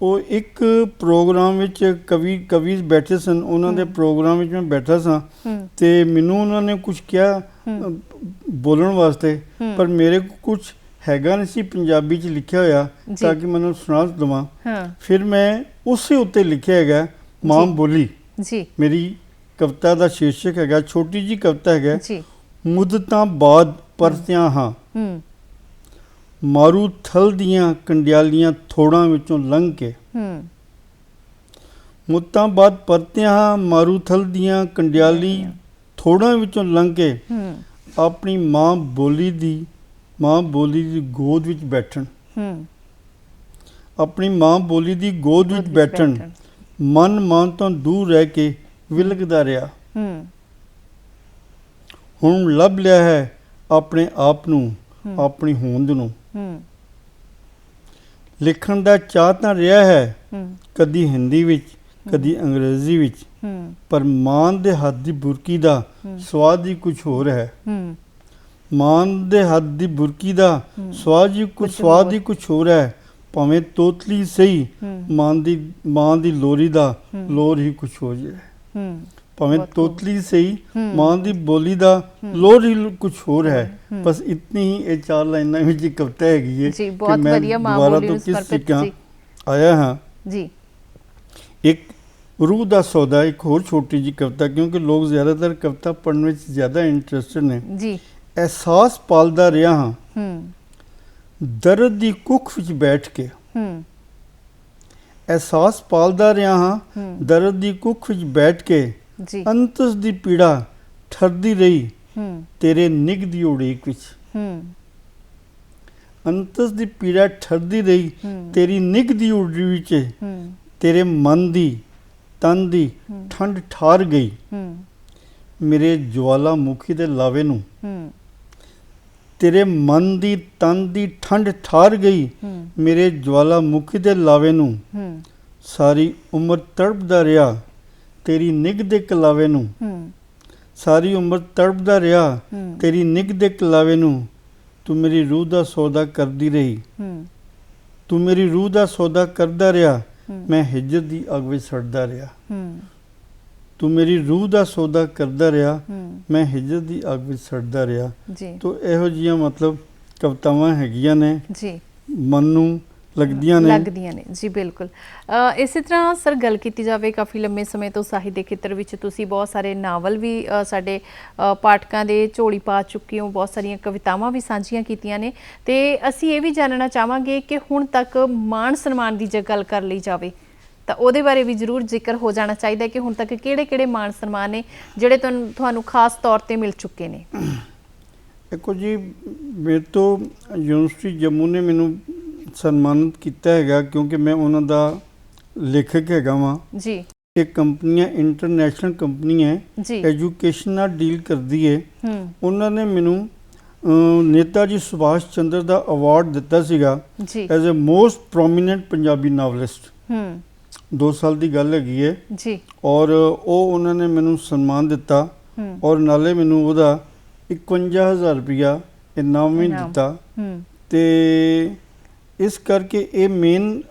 ਉਹ ਇੱਕ ਪ੍ਰੋਗਰਾਮ ਵਿੱਚ ਕਵੀ ਕਵੀ ਬੈਠੇ ਸਨ। ਉਹਨਾਂ ਦੇ ਪ੍ਰੋਗਰਾਮ ਵਿੱਚ ਮੈਂ ਬੈਠਾ ਸਾਂ। ਤੇ ਮੈਨੂੰ ਉਹਨਾਂ ਨੇ ਕੁਝ ਕਿਹਾ ਬੋਲਣ ਵਾਸਤੇ। ਪਰ ਮੇਰੇ ਕੁਝ ਹੈਗਾ ਨਹੀਂ ਸੀ ਪੰਜਾਬੀ ਚ ਲਿਖਿਆ ਹੋਇਆ। ਤਾਂ ਕਿ ਮੈਨੂੰ ਸੁਣਾ ਦਵਾਂ। ਹਾਂ। ਫਿਰ ਮੈਂ ਉਸੇ ਉੱਤੇ ਲਿਖਿਆ ਹੈਗਾ ਮਾਂ। ਬੋਲੀ। ਜੀ। ਮੇਰੀ ਕਵਿਤਾ ਦਾ ਸ਼ੀਰਸ਼ਕ ਹੈਗਾ ਛੋਟੀ ਜੀ ਕਵਿਤਾ ਹੈਗਾ। ਜੀ। ਮੁੱਦਤਾਂ ਬਾਅਦ ਪਰਤਿਆਂ ਹਾਂ। ਹੂੰ। ਮਾਰੂ ਥਲ ਦੀਆਂ ਕੰਡਿਆਲੀਆਂ ਥੋੜਾਂ ਵਿੱਚੋਂ ਲੰਘ ਕੇ। ਹੂੰ। ਮੁੱਤਾਂ ਬਾਅਦ ਪਰਤਿਆਂ ਹਾਂ ਮਾਰੂ ਥਲ ਦੀਆਂ ਕੰਡਿਆਲੀ ਥੋੜਾਂ ਵਿੱਚੋਂ ਲੰਘ ਕੇ। ਹੂੰ। ਆਪਣੀ ਮਾਂ ਬੋਲੀ ਦੀ ਮਾਂ ਬੋਲੀ ਦੀ ਗੋਦ ਵਿੱਚ ਬੈਠਣ। ਹੂੰ। ਆਪਣੀ ਮਾਂ ਬੋਲੀ ਦੀ ਗੋਦ ਵਿੱਚ ਬੈਠਣ। ਮਨ ਮਾਨ ਤੋਂ ਦੂਰ ਰਹਿ ਕੇ ਵਿਲਕਦਾ ਰਿਹਾ। ਹੂੰ। ਹੁਣ ਲੱਭ ਲਿਆ ਹੈ ਆਪਣੇ ਆਪ ਨੂੰ। ਆਪਣੀ ਹੋਂਦ ਨੂੰ। ਹੂੰ। ਲਿਖਣ ਦਾ ਚਾਹ ਤਾਂ ਰਿਹਾ ਹੈ ਕਦੀ ਹਿੰਦੀ ਵਿੱਚ ਕਦੀ ਅੰਗਰੇਜ਼ੀ ਵਿੱਚ। ਪਰ ਮਾਂ ਦੇ ਹੱਥ ਦੀ ਬੁਰਕੀ ਦਾ। ਸਵਾਦ ਹੀ ਕੁਝ ਹੋਰ ਹੈ। ਹੂੰ। ਮਾਂ ਦੇ ਹੱਥ ਦੀ ਬੁਰਕੀ ਦਾ ਹੂੰ। ਸਵਾਦ ਹੀ ਕੁਝ ਸਵਾਦ। ਹੀ ਕੁਝ ਹੋਰ ਹੈ ਭਾਵੇਂ ਤੋਤਲੀ ਸਹੀ ਹੂੰ ਮਾਂ ਦੀ ਮਾਂ ਦੀ ਲੋਰੀ ਦਾ ਹੂੰ। ਲੋਰ ਹੀ ਕੁਝ ਹੋ ਜਾਏ ਹੂੰ ਭਾਵੇਂ। ਤੋਤਲੀ ਸਹੀ ਹੂੰ। ਮਾਂ ਦੀ ਬੋਲੀ ਦਾ ਹੂੰ। ਲੋਰ ਹੀ ਕੁਝ ਹੋਰ ਹੈ ਹੂੰ। ਬਸ ਇਤਨੀ ਹੀ ਇਹ ਚਾਰ ਲਾਈਨਾਂ ਵਿੱਚ ਇੱਕ ਕਵਿਤਾ ਹੈਗੀ ਹੈ ਜੀ ਬਹੁਤ ਵਧੀਆ ਮਾਂ ਬੋਲੀ ਤੋਂ ਨੂੰ ਕਿਸ ਸਮਰਪਿਤ ਸਿੱਕਾਂ ਜੀ ਆਇਆ ਹਾਂ ਜੀ ਇੱਕ ਰੂਹ ਦਾ ਸੌਦਾ ਇੱਕ ਹੋਰ ਛੋਟੀ ਜੀ ਕਵਿਤਾ ਕਿਉਂਕਿ ਲੋਕ ਜ਼ਿਆਦਾਤਰ ਕਵਿਤਾ ਪੜ੍ਹਨ ਵਿੱਚ ਜ਼ਿਆਦਾ ਇੰਟਰਸਟਡ ਨੇ ਜੀ ਅਹਿਸਾਸ ਪਾਲਦਾ ਰਿਹਾ ਹਾਂ। ਹੂੰ। ਦਰਦ ਦੀ ਕੁੱਖ ਵਿੱਚ ਬੈਠ ਕੇ। ਹੂੰ। ਅਹਿਸਾਸ ਪਾਲਦਾ ਰਿਹਾ ਹਾਂ। ਦਰਦ ਦੀ ਕੁੱਖ ਵਿੱਚ ਬੈਠ ਕੇ ਜੀ। ਅੰਤਸ ਦੀ ਪੀੜਾ ਠਰਦੀ ਰਹੀ। ਹੂੰ। ਤੇਰੇ ਨਿਗ ਦੀ ਉਡੀਕ ਵਿੱਚ। ਹੂੰ। ਅੰਤਸ ਦੀ ਪੀੜਾ ਠਰਦੀ ਰਹੀ। ਤੇਰੀ ਨਿਗ ਦੀ ਉਡੀਕ ਵਿੱਚ ਹੂੰ। ਤੇਰੇ ਮਨ ਦੀ ਤਨ ਦੀ ਠੰਡ ਠਾਰ ਗਈ। ਹੂੰ। ਮੇਰੇ ਜਵਾਲਾਮੁਖੀ ਦੇ ਲਾਵੇ ਨੂੰ। ਤੇਰੇ ਮਨ ਦੀ ਤਨ ਦੀ ਠੰਡ ਠਾਰ ਗਈ। ਮੇਰੇ ਜਵਾਲਾਮੁਖੀ ਦੇ ਲਾਵੇ ਨੂੰ। ਸਾਰੀ ਉਮਰ ਤੜਪਦਾ ਰਿਹਾ। ਤੇਰੀ ਨਿਗ ਦੇ ਕਲਾਵੇ ਨੂੰ। ਸਾਰੀ ਉਮਰ ਤੜਪਦਾ ਰਿਹਾ। ਤੇਰੀ ਨਿਗ ਦੇ ਕਲਾਵੇ ਨੂੰ। ਤੂੰ ਮੇਰੀ ਰੂਹ ਦਾ ਸੌਦਾ ਕਰਦੀ ਰਹੀ। ਤੂੰ ਮੇਰੀ ਰੂਹ ਦਾ ਸੌਦਾ ਕਰਦਾ ਰਿਹਾ। ਮੈਂ ਹਿਜਰ ਦੀ ਅੱਗ ਵਿੱਚ ਸੜਦਾ ਰਿਹਾ। ਤੂੰ ਮੇਰੀ ਰੂਹ ਦਾ ਸੌਦਾ ਕਰਦਾ ਰਿਹਾ ਮੈਂ ਹਿਜਰ ਦੀ ਅੱਗ ਵਿੱਚ ਸੜਦਾ ਰਿਹਾ। ਜੀ। ਤੋ ਇਹੋ ਜੀਆਂ ਮਤਲਬ ਕਵਿਤਾਵਾਂ ਹੈਗੀਆਂ ਨੇ ਜੀ। ਮਨ ਨੂੰ ਲੱਗਦੀਆਂ ਨੇ। ਲੱਗਦੀਆਂ ਨੇ ਜੀ ਬਿਲਕੁਲ। ਇਸੇ ਤਰ੍ਹਾਂ ਸਰ ਗੱਲ ਕੀਤੀ ਜਾਵੇ ਕਾਫੀ ਲੰਮੇ ਸਮੇਂ ਤੋਂ ਸਾਹਿਤ ਦੇ ਖੇਤਰ ਵਿੱਚ ਤੁਸੀਂ ਬਹੁਤ ਸਾਰੇ ਨਾਵਲ ਵੀ ਸਾਡੇ ਪਾਠਕਾਂ ਦੇ ਝੋਲੀ ਪਾ ਚੁੱਕੇ ਹੋ ਬਹੁਤ ਸਾਰੀਆਂ ਕਵਿਤਾਵਾਂ ਵੀ ਸਾਂਝੀਆਂ ਕੀਤੀਆਂ ਨੇ। ਤੇ ਅਸੀਂ ਇਹ ਵੀ ਜਾਣਨਾ ਚਾਹਾਂਗੇ ਕਿ ਹੁਣ ਤੱਕ ਮਾਣ ਸਨਮਾਨ ਦੀ ਜੇ ਗੱਲ ਕਰ ਲਈ ਜਾਵੇ। ਤਾਂ ਉਹਦੇ ਬਾਰੇ ਵੀ ਜ਼ਰੂਰ ਜ਼ਿਕਰ ਹੋ ਜਾਣਾ ਚਾਹੀਦਾ ਕਿ ਹੁਣ ਤੱਕ ਕਿਹੜੇ-ਕਿਹੜੇ ਮਾਣ ਸਨਮਾਨ ਨੇ ਜਿਹੜੇ ਤੁਹਾਨੂੰ ਤੁਹਾਨੂੰ ਖਾਸ ਤੌਰ ਤੇ ਮਿਲ ਚੁੱਕੇ ਨੇ? ਦੇਖੋ ਜੀ ਮੇਰੇ ਤੋਂ ਯੂਨੀਵਰਸਿਟੀ ਜੰਮੂ ਨੇ ਮੈਨੂੰ ਸਨਮਾਨਿਤ ਕੀਤਾ ਹੈਗਾ ਕਿਉਂਕਿ ਮੈਂ ਉਹਨਾਂ ਦਾ ਲੇਖਕ ਹੈਗਾ ਵਾਂ। ਜੀ। ਇਹ ਕੰਪਨੀਆਂ ਇੰਟਰਨੈਸ਼ਨਲ ਕੰਪਨੀ ਹੈ। ਐਜੂਕੇਸ਼ਨ ਨਾਲ ਡੀਲ ਕਰਦੀ ਹੈ। ਉਹਨਾਂ ਨੇ ਮੈਨੂੰ ਨੇਤਾ ਜੀ ਸੁਭਾਸ਼ ਚੰਦਰ ਦਾ ਅਵਾਰਡ ਦਿੱਤਾ ਸੀਗਾ as a most prominent Punjabi novelist ਹੂੰ। 2 ਸਾਲ ਦੀ ਗੱਲ ਹੈਗੀ ਹੈ ਜੀ। ਔਰ ਉਹ ਉਹਨਾਂ ਨੇ ਮੈਨੂੰ ਸਨਮਾਨ ਦਿੱਤਾ। ਔਰ ਨਾਲੇ ਮੈਨੂੰ ਉਹਦਾ 51000 ਰੁਪਇਆ ਇਨਾਮ ਵੀ। ਦਿੱਤਾ। ਤੇ ਇਸ ਕਰਕੇ ਇਹ ਮੇਨ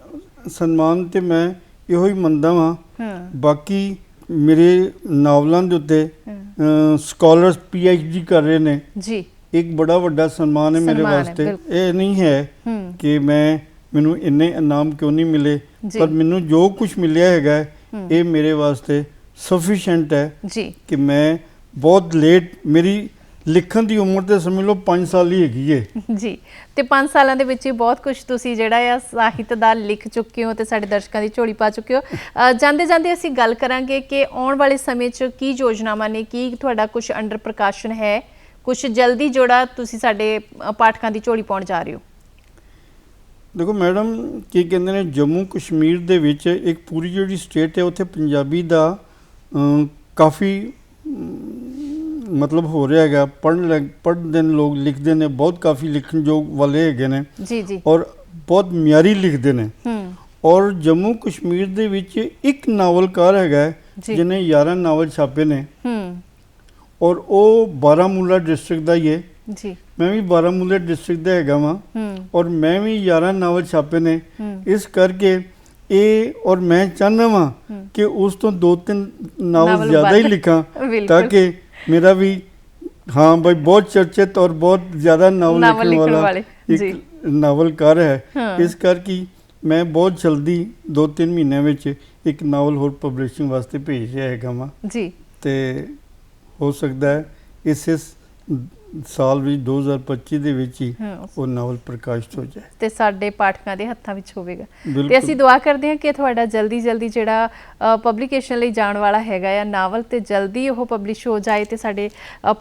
ਸਨਮਾਨ ਤੇ ਮੈਂ ਇਹੋ ਹੀ ਮੰਨਦਾ ਹੂੰ। ਬਾਕੀ ਮੇਰੇ ਨਾਵਲਾਂ ਦੇ ਉੱਤੇ। ਸਕਾਲਰਸ ਡੀ ਕਰ ਰਹੇ ਨੇ। ਜੀ। ਇੱਕ ਬੜਾ ਵੱਡਾ ਸਨਮਾਨ ਹੈ ਮੇਰੇ ਵਾਸਤੇ। ਇਹ ਨਹੀਂ ਹੂੰ। ਕਿ ਮੈਂ ਮੈਨੂੰ ਇੰਨੇ ਇਨਾਮ ਕਿਉਂ ਨਹੀਂ ਮਿਲੇ। ਪਰ ਮੈਨੂੰ ਜੋ ਕੁਝ ਮਿਲਿਆ ਹੈਗਾ। ਇਹ ਮੇਰੇ ਵਾਸਤੇ ਸਫੀਸ਼ੀਐਂਟ ਹੈ ਜੀ। ਕਿ ਮੈਂ ਬਹੁਤ ਲੇਟ ਮੇਰੀ ਲਿਖਣ ਦੀ ਉਮਰ ਤੇ ਸਮਝ ਲਓ 5 ਸਾਲ ਹੀ ਹੈਗੀ ਏ। ਜੀ। ਤੇ 5 ਸਾਲਾਂ ਦੇ ਵਿੱਚ ਹੀ ਬਹੁਤ ਕੁਝ ਤੁਸੀਂ ਜਿਹੜਾ ਆ ਸਾਹਿਤ ਦਾ ਲਿਖ ਚੁੱਕੇ ਹੋ ਤੇ ਸਾਡੇ ਦਰਸ਼ਕਾਂ ਦੀ ਝੋਲੀ ਪਾ ਚੁੱਕੇ ਹੋ। ਜਾਂਦੇ ਜਾਂਦੇ ਅਸੀਂ ਗੱਲ ਕਰਾਂਗੇ ਕਿ ਆਉਣ ਵਾਲੇ ਸਮੇਂ 'ਚ ਕੀ ਯੋਜਨਾਵਾਂ ਨੇ ਕੀ ਤੁਹਾਡਾ ਕੁਝ ਅੰਡਰ ਪ੍ਰਕਾਸ਼ਨ ਹੈ ਕੁਝ ਜਲਦੀ ਜੋੜਾ ਤੁਸੀਂ ਸਾਡੇ ਪਾਠਕਾਂ ਦੀ ਝੋਲੀ ਪਾਉਣ ਜਾ ਰਹੇ ਹੋ। ਦੇਖੋ ਮੈਡਮ ਕੀ ਕਹਿੰਦੇ ਨੇ ਜੰਮੂ ਕਸ਼ਮੀਰ ਦੇ ਵਿੱਚ ਇੱਕ ਪੂਰੀ ਜਿਹੜੀ ਸਟੇਟ ਹੈ ਉੱਥੇ ਪੰਜਾਬੀ ਦਾ ਕਾਫੀ ਮਤਲਬ ਹੋ ਰਿਹਾ ਹੈਗਾ। ਪੜ੍ਹਨ ਪੜ੍ਹਦੇ ਨੇ ਲੋਕ ਲਿਖਦੇ ਨੇ ਬਹੁਤ ਕਾਫੀ ਲਿਖਣ ਯੋਗ ਵਾਲੇ ਹੈਗੇ ਨੇ। ਜੀ ਜੀ। ਔਰ ਬਹੁਤ ਮਿਆਰੀ ਲਿਖਦੇ ਨੇ। ਹੂੰ। ਔਰ ਜੰਮੂ ਕਸ਼ਮੀਰ ਦੇ ਵਿੱਚ ਇੱਕ ਨਾਵਲਕਾਰ ਹੈਗਾ। ਜਿਹਨੇ 11 ਨਾਵਲ ਛਾਪੇ ਨੇ। ਹੂੰ। ਔਰ ਉਹ ਬਾਰਾਮੂਲਾ ਡਿਸਟ੍ਰਿਕਟ ਦਾ ਹੀ ਹੈ। ਜੀ। ਮੈਂ ਵੀ ਬਾਰਾਮੂਲਾ ਡਿਸਟ੍ਰਿਕਟ ਦਾ ਹੈਗਾ ਵਾਂ ਔਰ ਮੈਂ ਵੀ 11 ਨਾਵਲ ਛਾਪੇ ਨੇ ਇਸ ਕਰਕੇ ਇਹ ਔਰ ਮੈਂ ਚਾਹੁੰਦਾ ਵਾਂ। ਕਿ ਉਸ ਤੋਂ ਦੋ ਤਿੰਨ ਨਾਵਲ ਨਾਵਲ ਜ਼ਿਆਦਾ ਹੀ। ਲਿਖਾਂ। [LAUGHS] ਤਾਂ ਕਿ ਮੇਰਾ ਵੀ ਹਾਂ ਭਾਈ ਬਹੁਤ ਚਰਚਿਤ ਔਰ ਬਹੁਤ ਜ਼ਿਆਦਾ ਨਾਵਲ ਨਾਵਲ ਲਿਖਣ ਵਾਲਾ। ਇੱਕ ਨਾਵਲਕਾਰ ਹੈ ਹਾਂ। ਇਸ ਕਰਕੇ ਮੈਂ ਬਹੁਤ ਜਲਦੀ 2-3 ਮਹੀਨਿਆਂ ਵਿੱਚ ਇੱਕ ਨਾਵਲ ਹੋਰ ਪਬਲਿਸ਼ਿੰਗ ਵਾਸਤੇ ਭੇਜ ਰਿਹਾ ਹੈਗਾ ਵਾਂ ਜੀ ਤੇ ਹੋ ਸਕਦਾ ਹੈ ਇਸੇ ਸ- ਸਾਲ ਵਿੱਚ 2025 ਦੇ ਵਿੱਚ ਹੀ ਉਹ ਨਾਵਲ ਪ੍ਰਕਾਸ਼ਿਤ ਹੋ ਜਾਏ। ਤੇ ਸਾਡੇ ਪਾਠਕਾਂ ਦੇ ਹੱਥਾਂ ਵਿੱਚ ਹੋਵੇਗਾ। ਤੇ। ਅਸੀਂ ਦੁਆ ਕਰਦੇ ਹਾਂ ਕਿ ਤੁਹਾਡਾ ਜਲਦੀ ਜਲਦੀ ਜਿਹੜਾ ਪਬਲਿਕੇਸ਼ਨ ਲਈ ਜਾਣ ਵਾਲਾ ਹੈਗਾ ਆ ਨਾਵਲ ਤੇ ਜਲਦੀ ਉਹ ਪਬਲਿਸ਼ ਹੋ ਜਾਏ ਤੇ ਸਾਡੇ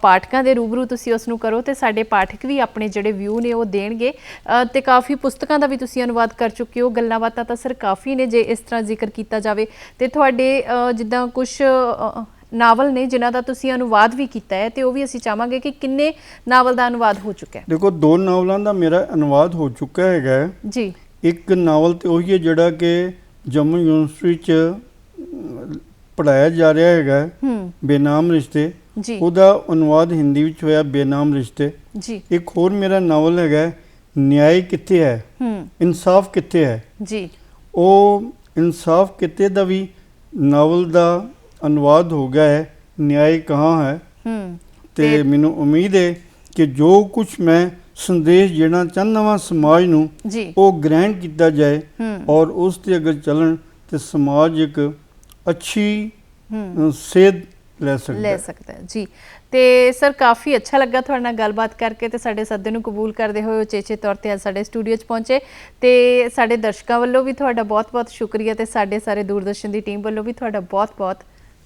ਪਾਠਕਾਂ ਦੇ ਰੂਬਰੂ ਤੁਸੀਂ ਉਸ ਨੂੰ ਕਰੋ ਤੇ ਸਾਡੇ ਪਾਠਕ ਵੀ ਆਪਣੇ ਜਿਹੜੇ ਵਿਊ ਨੇ ਉਹ ਦੇਣਗੇ। ਤੇ ਕਾਫੀ ਪੁਸਤਕਾਂ ਦਾ ਵੀ ਤੁਸੀਂ ਅਨੁਵਾਦ ਕਰ ਚੁੱਕੇ ਹੋ। ਗੱਲਾਂ ਬਾਤਾਂ ਤਾਂ ਸਰ ਕਾਫੀ ਨੇ ਜੇ ਇਸ ਤਰ੍ਹਾਂ ਜ਼ਿਕਰ ਕੀਤਾ ਜਾਵੇ। ਤੇ ਤੁਹਾਡੇ ਜਿੱਦਾਂ ਕੁਝ ਨਾਵਲ ਨੇ ਜਿਨ੍ਹਾਂ ਦਾ ਤੁਸੀਂ ਅਨੁਵਾਦ ਵੀ ਕੀਤਾ ਹੈ ਤੇ ਉਹ ਵੀ ਅਸੀਂ ਚਾਹਾਂਗੇ ਕਿ ਕਿੰਨੇ ਨਾਵਲ ਦਾ ਅਨੁਵਾਦ ਹੋ ਚੁੱਕਾ ਹੈ? ਦੇਖੋ ਦੋ ਨਾਵਲਾਂ ਦਾ ਮੇਰਾ ਅਨੁਵਾਦ ਹੋ ਚੁੱਕਾ ਹੈਗਾ। ਜੀ। ਇੱਕ ਨਾਵਲ ਤੇ ਉਹੀ ਹੈ ਜਿਹੜਾ ਕਿ ਜੰਮੂ ਯੂਨੀਵਰਸਿਟੀ ਚ ਪੜਾਇਆ ਜਾ ਰਿਹਾ ਹੈਗਾ ਬੇਨਾਮ ਰਿਸ਼ਤੇ। ਜੀ। ਉਹਦਾ ਅਨੁਵਾਦ ਹਿੰਦੀ ਵਿੱਚ ਹੋਇਆ ਬੇਨਾਮ ਰਿਸ਼ਤੇ। ਜੀ। ਇੱਕ ਹੋਰ ਮੇਰਾ ਨਾਵਲ ਹੈਗਾ ਨਿਆਂ ਕਿੱਥੇ ਹੈ? ਹੂੰ। ਇਨਸਾਫ ਕਿੱਥੇ ਹੈ? ਜੀ। ਉਹ ਇਨਸਾਫ ਕਿੱਥੇ ਦਾ ਵੀ ਨਾਵਲ ਦਾ ਅਨੁਵਾਦ ਹੋ ਗਿਆ ਹੈ ਨਿਆਂ ਕਹਾਂ ਹੈ। ਹੂੰ। ਤੇ ਮੈਨੂੰ ਉਮੀਦ ਹੈ ਕਿ ਜੋ ਕੁਝ ਮੈਂ ਸੰਦੇਸ਼ ਜਿਹੜਾ ਚਾਹੁੰਦਾ ਵਾਂ ਸਮਾਜ ਨੂੰ ਉਹ ਗ੍ਰਹਿਣ ਕੀਤਾ ਜਾਏ ਔਰ ਉਸ ਤੇ ਅਗਰ ਚੱਲਣ ਤੇ ਸਮਾਜ ਇੱਕ ਅੱਛੀ ਸੇਧ ਲੈ ਸਕਦਾ ਲੈ। ਸਕਦਾ ਜੀ। ਤੇ ਸਰ ਕਾਫੀ ਅੱਛਾ ਲੱਗਾ ਤੁਹਾਡੇ ਨਾਲ ਗੱਲਬਾਤ ਕਰਕੇ ਤੇ ਸਾਡੇ ਸੱਦੇ ਨੂੰ ਕਬੂਲ ਕਰਦੇ ਹੋਏ ਉਚੇਚੇ ਤੌਰ ਤੇ ਅੱਜ ਸਾਡੇ ਸਟੂਡੀਓ 'ਚ ਪਹੁੰਚੇ। ਤੇ ਸਾਡੇ ਦਰਸ਼ਕਾਂ ਵੱਲੋਂ ਵੀ ਤੁਹਾਡਾ ਬਹੁਤ-ਬਹੁਤ ਸ਼ੁਕਰੀਆ ਤੇ ਸਾਡੇ ਸਾਰੇ ਦੂਰਦਰਸ਼ਨ ਦੀ ਟੀਮ ਵੱਲੋਂ ਵੀ ਤੁਹਾਡਾ ਬਹੁਤ-ਬਹੁਤ